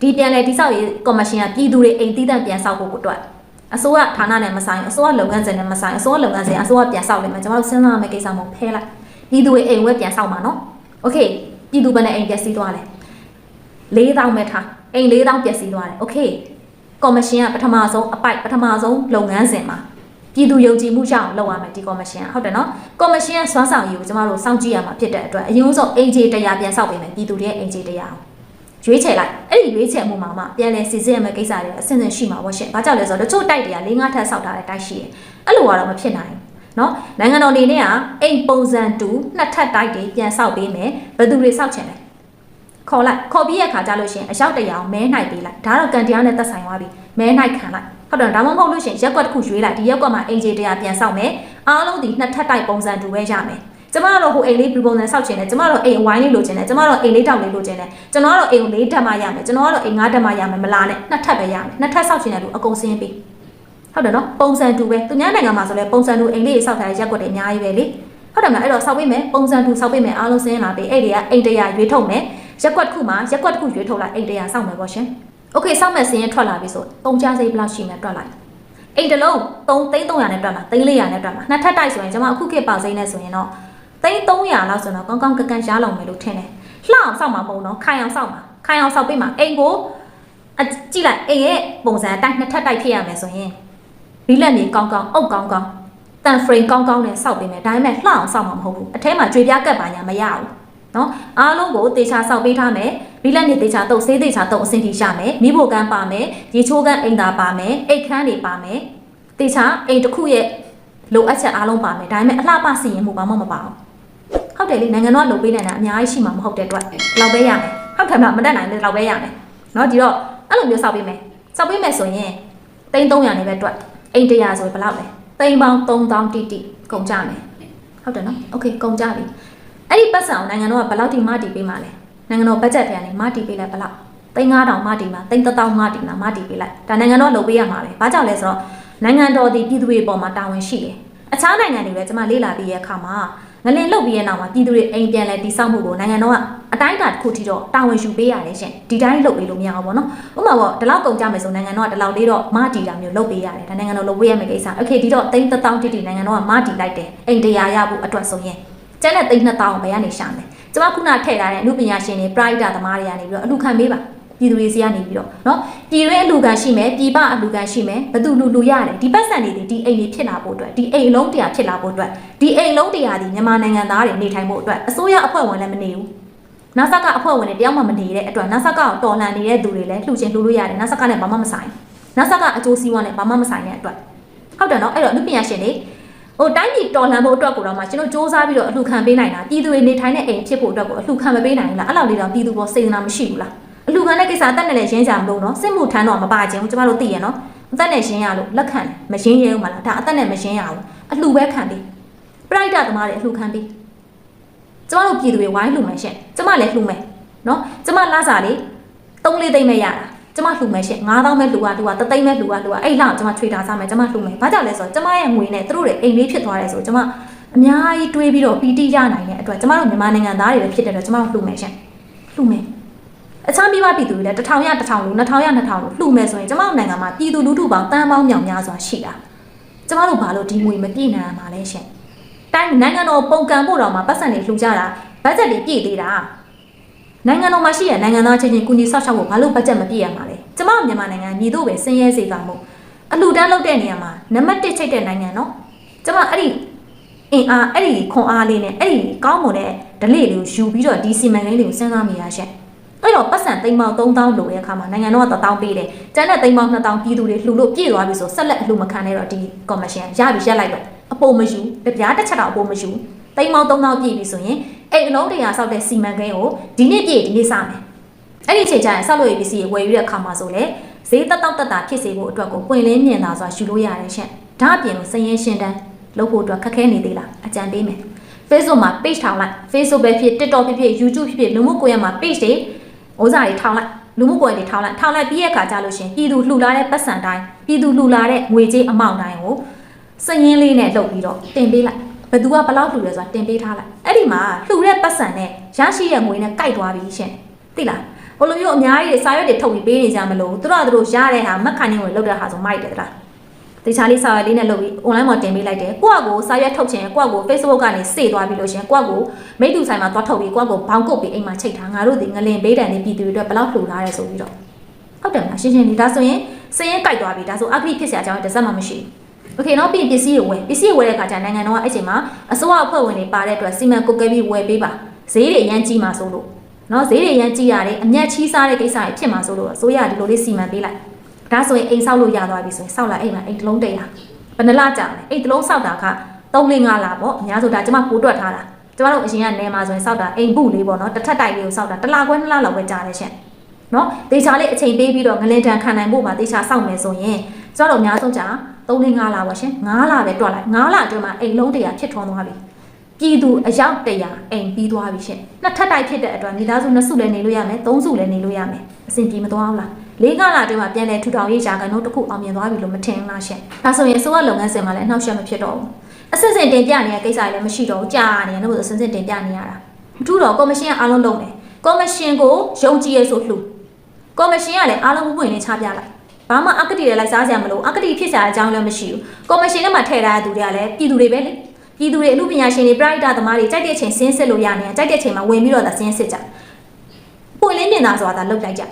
[SPEAKER 2] ဒီပြန်လဲတိစောက်ရေး commission ကပြည်သူတွေအိမ်သီးသန့်ပြန်ဆောက်ဖို့အတွက် အစိုးရဌာနနဲ့မဆိုင်အစိုးရလုပ်ငန်းစဉ်နဲ့မဆိုင်အစိုးရလုပ်ငန်းစဉ်အစိုးရပြန်ဆောက်လိမ့်မယ်ကျွန်တော်တို့စဉ်းစားရမယ့်ကိစ္စမဟုတ်ဖဲလိုက်ပြည်သူတွေအိမ်ဝဲပြန်ဆောက်မှာနော်โอเคပြည်သူဘယ်နဲ့အိမ်ပျက်စီးသွားလဲ4000ပဲထားအိမ်4000ပျက်စီးသွားတယ်โอเคကော်မရှင်ကပထမဆုံးအပိုက်ပထမဆုံးလုပ်ငန်းစဉ်မှာပြည်သူယုံကြည်မှုရအောင်လုပ်ရမယ်ဒီကော်မရှင်ကဟုတ်တယ်နော်ကော်မရှင်ကစွမ်းဆောင်ရည်ကိုကျမတို့စောင့်ကြည့်ရမှာဖြစ်တဲ့အတွက်အရင်ဆုံး AJ တရားပြန်ဆောက်ပေးမယ်ပြည်သူတွေရဲ့ AJ တရားအောင် ရွေးချယ်လိုက်အဲ့ဒီရွေးချယ်မှုမှာမှပြန်လဲစီစစ်ရမယ့်ကိစ္စတွေအဆင့်ဆင့်ရှိမှာပေါ့ရှင်။ဘာကြောင့်လဲဆိုတော့တချို့တိုက်တွေက၄၅ထပ်ဆောက်ထားတဲ့တိုက်ရှိတယ်။အဲ့လိုကတော့မဖြစ်နိုင်ဘူး။နော်နိုင်ငံတော်အနေနဲ့ကအိမ်ပုံစံတူနှစ်ထပ်တိုက်တွေပြန်ဆောက်ပေးမယ်။ဘယ်သူတွေဆောက်ချင်လဲ။ခေါ်လိုက်ခေါ်ပြီးရခါကြလို့ရှင်အရောက်တရအောင်မဲနိုင်ပေးလိုက်ဒါတော့ကန်တရားနဲ့သက်ဆိုင်သွားပြီမဲနိုင်ခံလိုက်ဟုတ်တယ်ဒါမှမဟုတ်လို့ရှင်ရက်ကွက်တစ်ခုရွေးလိုက်ဒီရက်ကွက်မှာအင်ဂျီတရားပြန်ဆောက်မယ်အားလုံးဒီနှစ်ထပ်တိုက်ပုံစံတူပဲရမယ် ကျမတို့ဟိုအိမ်လေးပုံစံဆောက်ချင်တယ်ကျမတို့အိမ်အဝိုင်းလေးလိုချင်တယ်ကျမတို့အိမ်လေးတောက်လေးလိုချင်တယ်ကျွန်တော်ကတော့အိမ်ကိုလေးတက်မှရမယ်ကျွန်တော်ကတော့အိမ်ငါးတက်မှရမယ်မလားနဲ့နှစ်ထပ်ပဲရမယ်နှစ်ထပ်ဆောက်ချင်တယ်လို့အကုန်စင်းပေးဟုတ်တယ်နော်ပုံစံတူပဲသူများနိုင်ငံမှာဆိုလဲပုံစံတူအိမ်လေးဆောက်ထားတဲ့ရက်ကွက်တွေအများကြီးပဲလေဟုတ်တယ်မလားအဲ့တော့ဆောက်ပေးမယ်ပုံစံတူဆောက်ပေးမယ်အားလုံးစင်းလာပေးအဲ့တွေကအိမ်တရားရွေးထုတ်မယ်ရက်ကွက်တစ်ခုမှာရက်ကွက်တစ်ခုရွေးထုတ်လိုက်အိမ်တရားဆောက်မယ်ပေါ့ရှင်โอเคဆောက်မယ်စင်းရထွက်လာပြီဆိုပုံချစိတ်ဘယ်လောက်ရှိမှတွက်လိုက်အိမ်တစ်လုံး3 300နဲ့တွက်မှာ300နဲ့တွက်မှာနှစ်ထပ်တိုက်ဆိုရင်ကျွန်မအခုခေတ်ပေါက်စိမ့်နဲ့ဆိုရင်တော့ သိန်း300လောက်ဆိုတော့ကောင်းကောင်းကကန်ရှားလောင်မယ်လို့ထင်တယ်လှအောင်စောက်မှာပုံတော့ခိုင်အောင်စောက်မှာခိုင်အောင်စောက်ပေးမှာအိမ်ကိုအကြည့်လိုက်အိမ်ရဲ့ပုံစံတိုက်နှစ်ထပ်တိုက်ဖြစ်ရမယ်ဆိုရင်ဘီလက်နေကောင်းကောင်းအုပ်ကောင်းကောင်းတန်ဖရိန်ကောင်းကောင်းနဲ့စောက်ပေးမယ်ဒါပေမဲ့လှအောင်စောက်မှာမဟုတ်ဘူးအထဲမှာကြွေပြားကတ်ပါညာမရဘူးနော်အားလုံးကိုတေချာစောက်ပေးထားမယ်ဘီလက်နေတေချာတုတ်ဆေးတေချာတုတ်အဆင်ပြေရမယ်မိဖို့ကန်းပါမယ်ရေချိုးကန်းအိမ်သာပါမယ်အိတ်ခမ်းတွေပါမယ်တေချာအိမ်တစ်ခုရဲ့လိုအပ်ချက်အားလုံးပါမယ်ဒါပေမဲ့အလှပစီရင်မှုဘာမှမပါဘူး ဟုတ်တယ်လေနိုင်ငံတော်ကလုပ်ပေးနေတာအများကြီးရှိမှာမဟုတ်တဲ့အတွက်လောက်ပဲရမယ်ဟုတ်တယ်မလားမတက်နိုင်လည်းလောက်ပဲရမယ်เนาะဒီတော့အဲ့လိုမျိုးစောက်ပေးမယ်စောက်ပေးမယ်ဆိုရင်တိန်း300နေပဲတွက်အိမ်100ဆိုရင်ဘယ်လောက်လဲတိန်းပေါင်း3000တိတိကုန်ကြမယ်ဟုတ်တယ်နော်โอเคကုန်ကြပြီအဲ့ဒီပတ်စံအောင်နိုင်ငံတော်ကဘယ်လောက်ထိမတီးပေးမှာလဲနိုင်ငံတော်ဘတ်ဂျက်ထဲကနေမတီးပေးလိုက်ဘယ်လောက်တိန်း9000မတီးမှာတိန်း1000မတီးမှာမတီးပေးလိုက်ဒါနိုင်ငံတော်လုပ်ပေးရမှာပဲဘာကြောင့်လဲဆိုတော့နိုင်ငံတော်ဒီပြည်သူတွေအပေါ်မှာတာဝန်ရှိတယ်အခြားနိုင်ငံတွေပဲကျွန်မလေ့လာပြီးရဲ့အခါမှာ ငလင်လုတ်ပြီးရဲ့နောက်မှာပြည်သူတွေအိမ်ပြန်လဲတည်ဆောက်မှုကိုနိုင်ငံတော်ကအတိုင်းအတာတစ်ခုထိတော့တာဝန်ယူပေးရတယ်ရှင်ဒီတိုင်းလုပ်ပေးလို့မရဘူးပေါ့နော်ဥပမာပေါ့ဒီလောက်ကုန်ကြမယ်ဆိုနိုင်ငံတော်ကဒီလောက်လေးတော့မတီတာမျိုးလုပ်ပေးရတယ်ဒါနိုင်ငံတော်လုပ်ပေးရမယ့်ကိစ္စโอเคဒီတော့တိန်း1000တိတိနိုင်ငံတော်ကမတီလိုက်တယ်အိမ်တရားရဖို့အတွက်ဆိုရင်ကျန်တဲ့တိန်း2000ဘယ်ကနေရှာမလဲကျွန်မခုနထည့်ထားတဲ့အမှုပညာရှင်တွေ pride သမားတွေကနေပြီးတော့အလူခံပေးပါ ပြည်သူတွေစီကနေပြီးတော့เนาะပြည်တွင်းအလူခံရှိမယ်ပြည်ပအလူခံရှိမယ်ဘသူလူလူရတယ်ဒီပတ်စံတွေဒီအိမ်တွေဖြစ်လာဖို့အတွက်ဒီအိမ်လုံးတရားဖြစ်လာဖို့အတွက်ဒီအိမ်လုံးတရားဒီမြန်မာနိုင်ငံသားတွေနေထိုင်ဖို့အတွက်အစိုးရအဖွဲ့ဝင်လည်းမနေဘူးနာဆာကအဖွဲ့ဝင်တွေတယောက်မှမနေတဲ့အတွက်နာဆာကကိုတော်လှန်နေတဲ့သူတွေလည်းလှူချင်းလှူလို့ရတယ်နာဆာကနဲ့ဘာမှမဆိုင်နာဆာကအကျိုးစီးပွားနဲ့ဘာမှမဆိုင်တဲ့အတွက်ဟုတ်တယ်နော်အဲ့တော့အမှုပညာရှင်တွေဟိုတိုင်းပြည်တော်လှန်ဖို့အတွက်ကိုတော့မှကျွန်တော်စ조사ပြီးတော့အလှခံပေးနိုင်တာပြည်သူတွေနေထိုင်တဲ့အိမ်ဖြစ်ဖို့အတွက်ကိုအလှခံမပေးနိုင်ဘူးလားအဲ့လောက်လေးတော့ပြည်သူပေါ်စေတနာမရှိဘူးလားအ လှခံတဲ့ကိစ္စအသက်နဲ့လည်းရင်းကြမလို့နော်စစ်မှုထမ်းတော့မပါခြင်းဘူးကျမတို့သိရနော်အသက်နဲ့ရင်းရလို့လက်ခံတယ်မရင်းရဲဘူးမလားဒါအသက်နဲ့မရင်းရဘူးအလှပဲခံပေးပရိုက်တာသမားတွေအလှခံပေးကျမတို့ပြည်သူတွေဝိုင်းလှူမယ်ရှင့်ကျမလည်းလှူမယ်နော်ကျမလာစားလေး3လေးသိမ့်မဲ့ရတာကျမလှူမယ်ရှင့်9000ပဲလှူရလှူရ3သိန်းပဲလှူရလှူရအဲ့လောက်ကျမထွေတာစားမယ်ကျမလှူမယ်ဘာကြောင့်လဲဆိုတော့ကျမရဲ့ငွေနဲ့သူတို့တွေအိမ်လေးဖြစ်သွားတယ်ဆိုကျမအများကြီးတွေးပြီးတော့ပီတိရနိုင်တဲ့အတွက်ကျမတို့မြန်မာနိုင်ငံသားတွေပဲဖြစ်တဲ့အတွက်ကျမတို့လှူမယ်ရှင့်လှူမယ် အခြားပြည်ပပြည်သူတွေလည်းတစ်ထောင်ရတစ်ထောင်လို့နှစ်ထောင်ရနှစ်ထောင်လို့လှူမယ်ဆိုရင်ကျမတို့နိုင်ငံမှာပြည်သူလူထုပေါင်းတန်းပေါင်းမြောင်များစွာရှိတာကျမတို့ဘာလို့ဒီငွေမပြည့်နိုင်ရမှာလဲရှင့်တိုင်းနိုင်ငံတော်ပုံကံဖို့တော့မှာပတ်စံတွေလှူကြတာဘတ်ဂျက်တွေပြည့်သေးတာနိုင်ငံတော်မှာရှိတဲ့နိုင်ငံသားချင်းချင်းကုညီဆောက်ရှောက်ဖို့ဘာလို့ဘတ်ဂျက်မပြည့်ရမှာလဲကျမတို့မြန်မာနိုင်ငံညီတို့ပဲဆင်းရဲစေကမှုအလှူဒန်းလုပ်တဲ့နေရာမှာနံပါတ်1ချိတ်တဲ့နိုင်ငံနော်ကျမအဲ့ဒီအင်အားအဲ့ဒီခွန်အားလေးနဲ့အဲ့ဒီကောင်းမွန်တဲ့ဒလေးလေးကိုယူပြီးတော့ဒီစီမံကိန်းလေးကိုစဉ်းစားမိရရှင့် အဲ့တော့ပတ်စံသိန်းပေါင်း3000လိုတဲ့အခါမှာနိုင်ငံတော်က1000ပေးတယ်။ကျန်တဲ့သိန်းပေါင်း2000ပြည်သူတွေလှူလို့ပြည့်သွားပြီဆိုဆက်လက်အလှူမခံနဲ့တော့ဒီကော်မရှင်ရပြီရက်လိုက်တော့အပိုမယူတပြားတစ်ချက်တော့အပိုမယူသိန်းပေါင်း3000ပြည့်ပြီဆိုရင်အဲ့အလုံးတရာဆောက်တဲ့စီမံကိန်းကိုဒီနေ့ပြည့်ဒီနေ့စမယ်။အဲ့ဒီချိန်ကျရင်ဆောက်လို့ရပစ္စည်းဝယ်ယူတဲ့အခါမှာဆိုလေဈေးတက်တောက်တက်တာဖြစ်စေဖို့အတွက်ကိုပွင့်လင်းမြင်သာစွာယူလို့ရတယ်ရှင့်။ဒါအပြင်ကိုစရင်ရှင်းတန်းလုပ်ဖို့အတွက်ခက်ခဲနေသေးလားအကြံပေးမယ်။ Facebook မှာ page ထောင်လိုက် Facebook ပဲဖြစ် TikTok ဖြစ်ဖြစ် YouTube ဖြစ်ဖြစ်လူမှုကွန်ရက်မှာ page တွေ ဥစားတွေထောင်လိုက်လူမှုကွန်ရက်တွေထောင်လိုက်ထောင်လိုက်ပြီးရဲ့အခါကျလို့ရှင်ပြည်သူလှူလာတဲ့ပတ်စံတိုင်းပြည်သူလှူလာတဲ့ငွေကြေးအမောင့်တိုင်းကိုစရင်လေးနဲ့လုပ်ပြီးတော့တင်ပေးလိုက်ဘသူကဘလောက်လှူလဲဆိုတာတင်ပေးထားလိုက်အဲ့ဒီမှာလှူတဲ့ပတ်စံနဲ့ရရှိရဲ့ငွေနဲ့ကြိုက်သွားပြီရှင်သိလားဟိုလိုမျိုးအများကြီးစာရွက်တွေထုတ်ပြီးပေးနေကြမလို့သူတို့ကသူတို့ရတဲ့ဟာမက်ခိုင်နေဝင်လောက်တဲ့ဟာဆိုမိုက်တယ်သလား တေချာလေးစာရွက်လေးနဲ့လုပ်ပြီး online မှာတင်ပေးလိုက်တယ်ကိုယ့်အကိုစာရွက်ထုတ်ခြင်းကိုယ့်အကို Facebook ကနေစေသွားပြီးလို့ရှင်ကိုယ့်အကိုမိတ်တူဆိုင်မှာသွားထုတ်ပြီးကိုယ့်အကိုဘောင်းကုတ်ပြီးအိမ်မှာချိတ်ထားငါတို့ဒီငလင်ပေးတယ်နေပြည်သူတွေအတွက်ဘယ်လောက်လှူထားရဲဆိုပြီးတော့ဟုတ်တယ်မလားရှင်းရှင်းလေးဒါဆိုရင်စရင်ကြိုက်သွားပြီဒါဆိုအဂရိဖြစ်စရာအကြောင်းတစ်စက်မှမရှိဘူးโอเคเนาะပြီးပစ္စည်းတွေဝယ်ပစ္စည်းတွေဝယ်တဲ့အခါကျနိုင်ငံတော်ကအဲ့ချိန်မှာအစိုးရအဖွဲ့ဝင်တွေပါတဲ့အတွက်စီမံကုတ်ကဲပြီးဝယ်ပေးပါဈေးတွေရမ်းကြီးမှာဆိုလို့เนาะဈေးတွေရမ်းကြီးရတယ်အမျက်ချီးစားတဲ့ကိစ္စတွေဖြစ်မှာဆိုလို့အစိုးရကဒီလိုလေးစီမံပေးလိုက် ဒါဆိုရင်အိမ်ဆောက်လို့ရသွားပြီဆိုရင်ဆောက်လိုက်အိမ်မှာအိမ်တစ်လုံးတည်းရဘယ်နှလကြာလဲအိမ်တစ်လုံးဆောက်တာက3လ5လပေါ့အများဆိုဒါကျမပိုးတွက်ထားတာကျမတို့အရင်ကနေမှာဆိုရင်ဆောက်တာအိမ်ပုလေးပေါ့နော်တစ်ထပ်တိုက်လေးကိုဆောက်တာတစ်လခွဲနှစ်လလောက်ပဲကြာတယ်ရှင့်နော်ဒေချာလေးအချိန်ပေးပြီးတော့ငလင်တန်ခံနိုင်ဖို့ပါဒေချာစောင့်မယ်ဆိုရင်ကျမတို့အများဆုံးကြာ3လ5လပါရှင်9လပဲတွက်လိုက်9လအတွင်းမှာအိမ်လုံးတရာဖြစ်ထွန်းသွားပြီပြည်သူအယောက်တရာအိမ်ပြီးသွားပြီရှင်နှစ်ထပ်တိုက်ဖြစ်တဲ့အတွက်မိသားစုနှစ်စုလည်းနေလို့ရမယ်သုံးစုလည်းနေလို့ရမယ်အဆင်ပြေမသွားဘူးလား လေးကလာအတွင်းမှာပြန်လဲထူထောင်ရေးရာကန်တို့တစ်ခုအောင်မြင်သွားပြီလို့မထင်ဘူးလားရှင်ဒါဆိုရင်စိုးရလုပ်ငန်းစဉ်မှာလည်းအနှောက်အယှက်မဖြစ်တော့ဘူးအစစ်စစ်တင်ပြနေတဲ့ကိစ္စတွေလည်းမရှိတော့ဘူးကြာနေတယ်လို့အစစ်စစ်တင်ပြနေရတာမထူးတော့ကော်မရှင်ကအားလုံးလုံးတယ်ကော်မရှင်ကိုယုံကြည်ရဆိုလှူကော်မရှင်ကလည်းအားလုံးပွင့်လင်းချပြလိုက်ဘာမှအကတိတွေလိုက်စားစရာမလိုအကတိဖြစ်စရာအကြောင်းလည်းမရှိဘူးကော်မရှင်ထဲမှာထည့်ထားတဲ့သူတွေကလည်းပြည်သူတွေပဲလေပြည်သူတွေအမှုပညာရှင်တွေပရိဒတ်သမားတွေကြိုက်တဲ့ချိန်ဆင်းစစ်လို့ရနေကြိုက်တဲ့ချိန်မှာဝင်ပြီးတော့သာဆင်းစစ်ကြပွင့်လင်းမြင်သာဆိုတာလုတ်လိုက်ကြ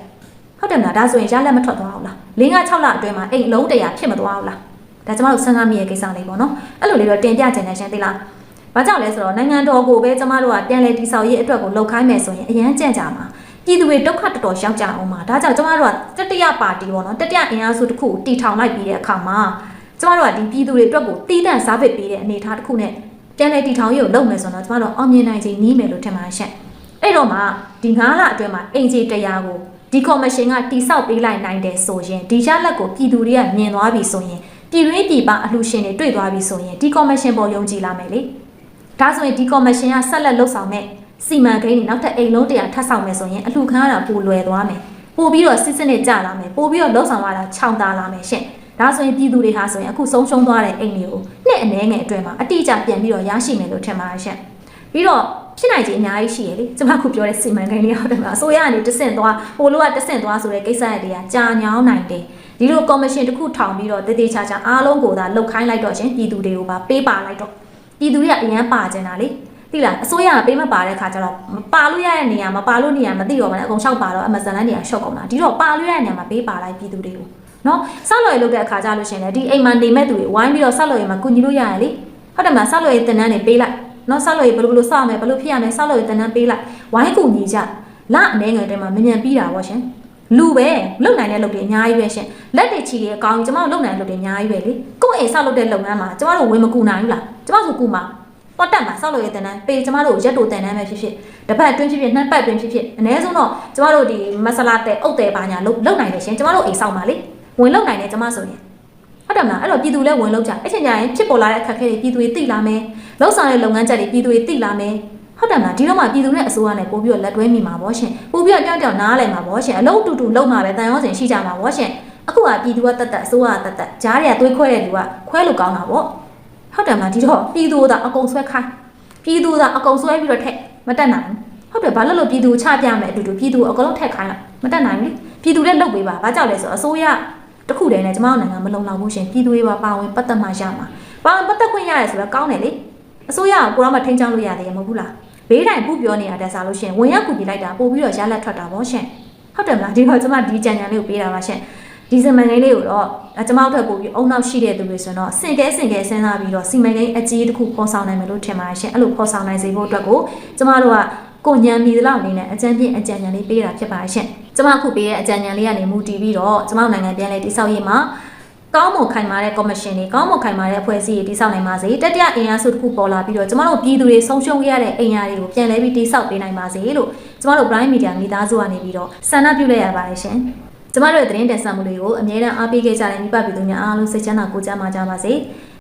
[SPEAKER 2] ဟုတ်တယ်မလားဒါဆိုရင်ရလက်မထွက်သွားအောင်လား၄၅6လအတွင်းမှာအိမ်အလုံးတရာဖြစ်မသွားအောင်လားဒါကျမတို့စဉ်းစားမိရဲ့ကိစ္စလေးပေါ့နော်အဲ့လိုလေးတော့တင်ပြချင်တယ်ရှင်သိလားဘာကြောင့်လဲဆိုတော့နိုင်ငံတော်ကိုပဲကျမတို့ကပြန်လည်တည်ဆောက်ရေးအတွက်ကိုလှုပ်ခိုင်းမယ်ဆိုရင်အရန်ကြံ့ကြမှာပြည်သူတွေဒုက္ခတော်တော်ရောက်ကြအောင်ပါဒါကြောင့်ကျမတို့ကတတိယပါတီပေါ့နော်တတိယအင်အားစုတစ်ခုကိုတီထောင်လိုက်ပြီးတဲ့အခါမှာကျမတို့ကဒီပြည်သူတွေအတွက်ကိုတီးတန့်စားပစ်ပေးတဲ့အနေအထားတစ်ခုနဲ့ပြန်လည်တီထောင်ရေးကိုလုပ်မယ်ဆိုတော့ကျမတို့အောင်မြင်နိုင်ခြင်းနီးမယ်လို့ထင်ပါရှင့်အဲ့တော့မှဒီ9လအတွင်းမှာအင်ဂျီတရားကို ဒီကော်မရှင်ကတိစောက်ပေးလိုက်နိုင်တယ်ဆိုရင်ဒီရလက်ကိုပြည်သူတွေကမြင်သွားပြီဆိုရင်ပြည်တွင်းပြည်ပအလှူရှင်တွေတွေ့သွားပြီဆိုရင်ဒီကော်မရှင်ပေါ်ယုံကြည်လာမယ်လေဒါဆိုရင်ဒီကော်မရှင်ကဆက်လက်လှုပ်ဆောင်မဲ့စီမံကိန်းတွေနောက်ထပ်အိမ်လုံးတရာထပ်ဆောင်မယ်ဆိုရင်အလှူခံရတာပိုလွယ်သွားမယ်ပို့ပြီးတော့စစ်စစ်နဲ့ကြာလာမယ်ပို့ပြီးတော့လှုပ်ဆောင်ရတာခြောင်သာလာမယ်ရှင့်ဒါဆိုရင်ပြည်သူတွေဟာဆိုရင်အခုဆုံးရှုံးသွားတဲ့အိမ်တွေကိုနှစ်အနည်းငယ်အတွင်းမှာအတိအကျပြန်ပြီးတော့ရရှိမယ်လို့ထင်ပါတယ်ရှင့်ပြီးတော့ ဖြစ်နိုင်ခြေအများကြီးရှိရလေကျွန်မခုပြောတဲ့စီမံကိန်းလေးဟုတ်တယ်မလားအစိုးရကနေတဆင့်သွားဟိုလိုကတဆင့်သွားဆိုတဲ့ကိစ္စရပ်တွေကကြာညောင်းနိုင်တယ်ဒီလိုကော်မရှင်တစ်ခုထောင်ပြီးတော့တည်တည်ချာချာအားလုံးကိုသာလှုပ်ခိုင်းလိုက်တော့ရှင်ပြည်သူတွေကိုပါပေးပါလိုက်တော့ပြည်သူတွေကအရန်ပါကျင်တာလေသိလားအစိုးရကပေးမပါတဲ့ခါကျတော့မပါလို့ရတဲ့နေရာမပါလို့နေရာမသိတော့ဘူးလေအကုန်လျှောက်ပါတော့အမဇန်လန်းနေရာရှော့ကုန်တာဒီတော့ပါလို့ရတဲ့နေရာမှာပေးပါလိုက်ပြည်သူတွေကိုနော်ဆောက်လော်ရေးလုပ်တဲ့အခါကျလို့ရှင်လေဒီအိမ်မှာနေမဲ့သူတွေဝိုင်းပြီးတော့ဆောက်လော်ရေးမှာကူညီလို့ရရလေဟုတ်တယ်မလားဆောက်လော်ရေးတင်တန်းတွေပေးလိုက် နော်ဆောက်လော်ရေးဘယ်လိုဘယ်လိုဆောက်မယ်ဘယ်လိုဖြစ်ရမယ်ဆောက်လော်ရေးတင်တန်းပေးလိုက်ဝိုင်းကူညီကြလအနေငယ်တည်းမှာမြန်မြန်ပြီးတာပေါ့ရှင်လူပဲလုံနိုင်တဲ့လုပ်တွေအများကြီးပဲရှင်လက်တွေချီတွေအကောင်ကျမတို့လုံနိုင်တဲ့လုပ်တွေအများကြီးပဲလေကိုယ့်အိမ်ဆောက်လုပ်တဲ့လုပ်ငန်းမှာကျမတို့ဝင်မကူနိုင်ဘူးလားကျမတို့ကူမှာပေါ်တက်မှာဆောက်လို့ရတဲ့တန်းပေးကျမတို့ရက်တိုတန်တန်းပဲဖြစ်ဖြစ်တစ်ပတ်အတွင်းဖြစ်ဖြစ်နှစ်ပတ်အတွင်းဖြစ်ဖြစ်အနည်းဆုံးတော့ကျမတို့ဒီမဆလာတဲ့အုတ်တယ်ပါညာလုံလုံနိုင်တယ်ရှင်ကျမတို့အိမ်ဆောက်မှာလေဝင်လုံနိုင်တယ်ကျမဆိုရင် ဟုတ်တယ်မလားအဲ့တော့ပြည်သူလည်းဝင်လုံကြအဲ့ချိန်ကျရင်ဖြစ်ပေါ်လာတဲ့အခက်အခဲတွေပြည်သူတွေသိလာမယ်လောက်ဆောင်တဲ့လုပ်ငန်းချက်တွေပြည်သူတွေသိလာမယ်ဟုတ်တယ်မလားဒီတော့မှပြည်သူနဲ့အစိုးရနဲ့ပို့ပြီးတော့လက်တွဲမိမှာဗောရှင်ပို့ပြီးတော့တောင်းတောင်းနားလည်မှာဗောရှင်အလုံးတူတူလုံမှာပဲတန်ရောစင်ရှိကြမှာဗောရှင်အခုကပြည်သူကတက်တက်အစိုးရကတက်တက်ဂျားတွေကသွေးခွဲတဲ့လူကခွဲလို့ကောင်းတာဗောဟုတ်တယ်မလားဒီတော့ပြည်သူသာအကုန်ဆွဲခိုင်းပြည်သူသာအကုန်ဆွဲပြီးတော့ထက်မတက်နိုင်ဘူးဟုတ်တယ်ဘာလို့လို့ပြည်သူချပြမယ်အတူတူပြည်သူအကုန်လုံးထက်ခိုင်းလိုက်မတက်နိုင်ဘူးလေပြည်သူလည်းလုတ်ပေးပါဘာကြောက်လဲဆိုအစိုးရ တခုတည်းနဲ့ကျမတို့နိုင်ငံမလုံလောက်ဘူးရှင်ပြည်သူတွေပါပါဝင်ပတ်သက်မှရမှာပါဝင်ပတ်သက်ခွင့်ရတယ်ဆိုတော့ကောင်းတယ်လေအစိုးရကကိုရောမထိန်းချောင်းလို့ရတယ်မဟုတ်ဘူးလားဘေးတိုင်ပူပြောနေတာတက်စားလို့ရှင်ဝင်ရောက်ကူပြလိုက်တာပို့ပြီးတော့ရလက်ထွက်တာဗောရှင်ဟုတ်တယ်မလားဒီတော့ကျမဒီကြံကြံလေးကိုပေးတာပါရှင်ဒီစီမံကိန်းလေးကိုတော့ကျမတို့ထပ်ပို့ပြီးအုံနောက်ရှိတဲ့သူတွေဆိုတော့စင်ကဲစင်ကဲစဉ်းစားပြီးတော့စီမံကိန်းအကြီးတစ်ခုဖော်ဆောင်နိုင်မယ်လို့ထင်ပါတယ်ရှင်အဲ့လိုဖော်ဆောင်နိုင်စေဖို့အတွက်ကိုကျမတို့က ကိုညံမီသလောက်အနေနဲ့အကြံပြင်းအကြံဉာဏ်လေးပေးတာဖြစ်ပါတယ်ရှင်ကျမအခုပေးတဲ့အကြံဉာဏ်လေးကနေမူတည်ပြီးတော့ကျမတို့နိုင်ငံပြန်လဲတိဆောက်ရေးမှာကောင်းမွန်ခိုင်မာတဲ့ကော်မရှင်တွေကောင်းမွန်ခိုင်မာတဲ့အဖွဲ့အစည်းတွေတိဆောက်နိုင်ပါစေတတိယအင်အားစုတစ်ခုပေါ်လာပြီးတော့ကျမတို့ပြည်သူတွေဆုံးရှုံးခဲ့ရတဲ့အင်အားတွေကိုပြန်လဲပြီးတိဆောက်ပေးနိုင်ပါစေလို့ကျမတို့ Prime Media မိသားစုကနေပြီးတော့ဆန္ဒပြုလိုက်ရပါတယ်ရှင်ကျမတို့ရဲ့သတင်းတင်ဆက်မှုတွေကိုအမြဲတမ်းအားပေးခဲ့ကြတဲ့မိဘပြည်သူများအားလုံးစိတ်ချမ်းသာကိုယ်ကျန်းမာကြပါစေ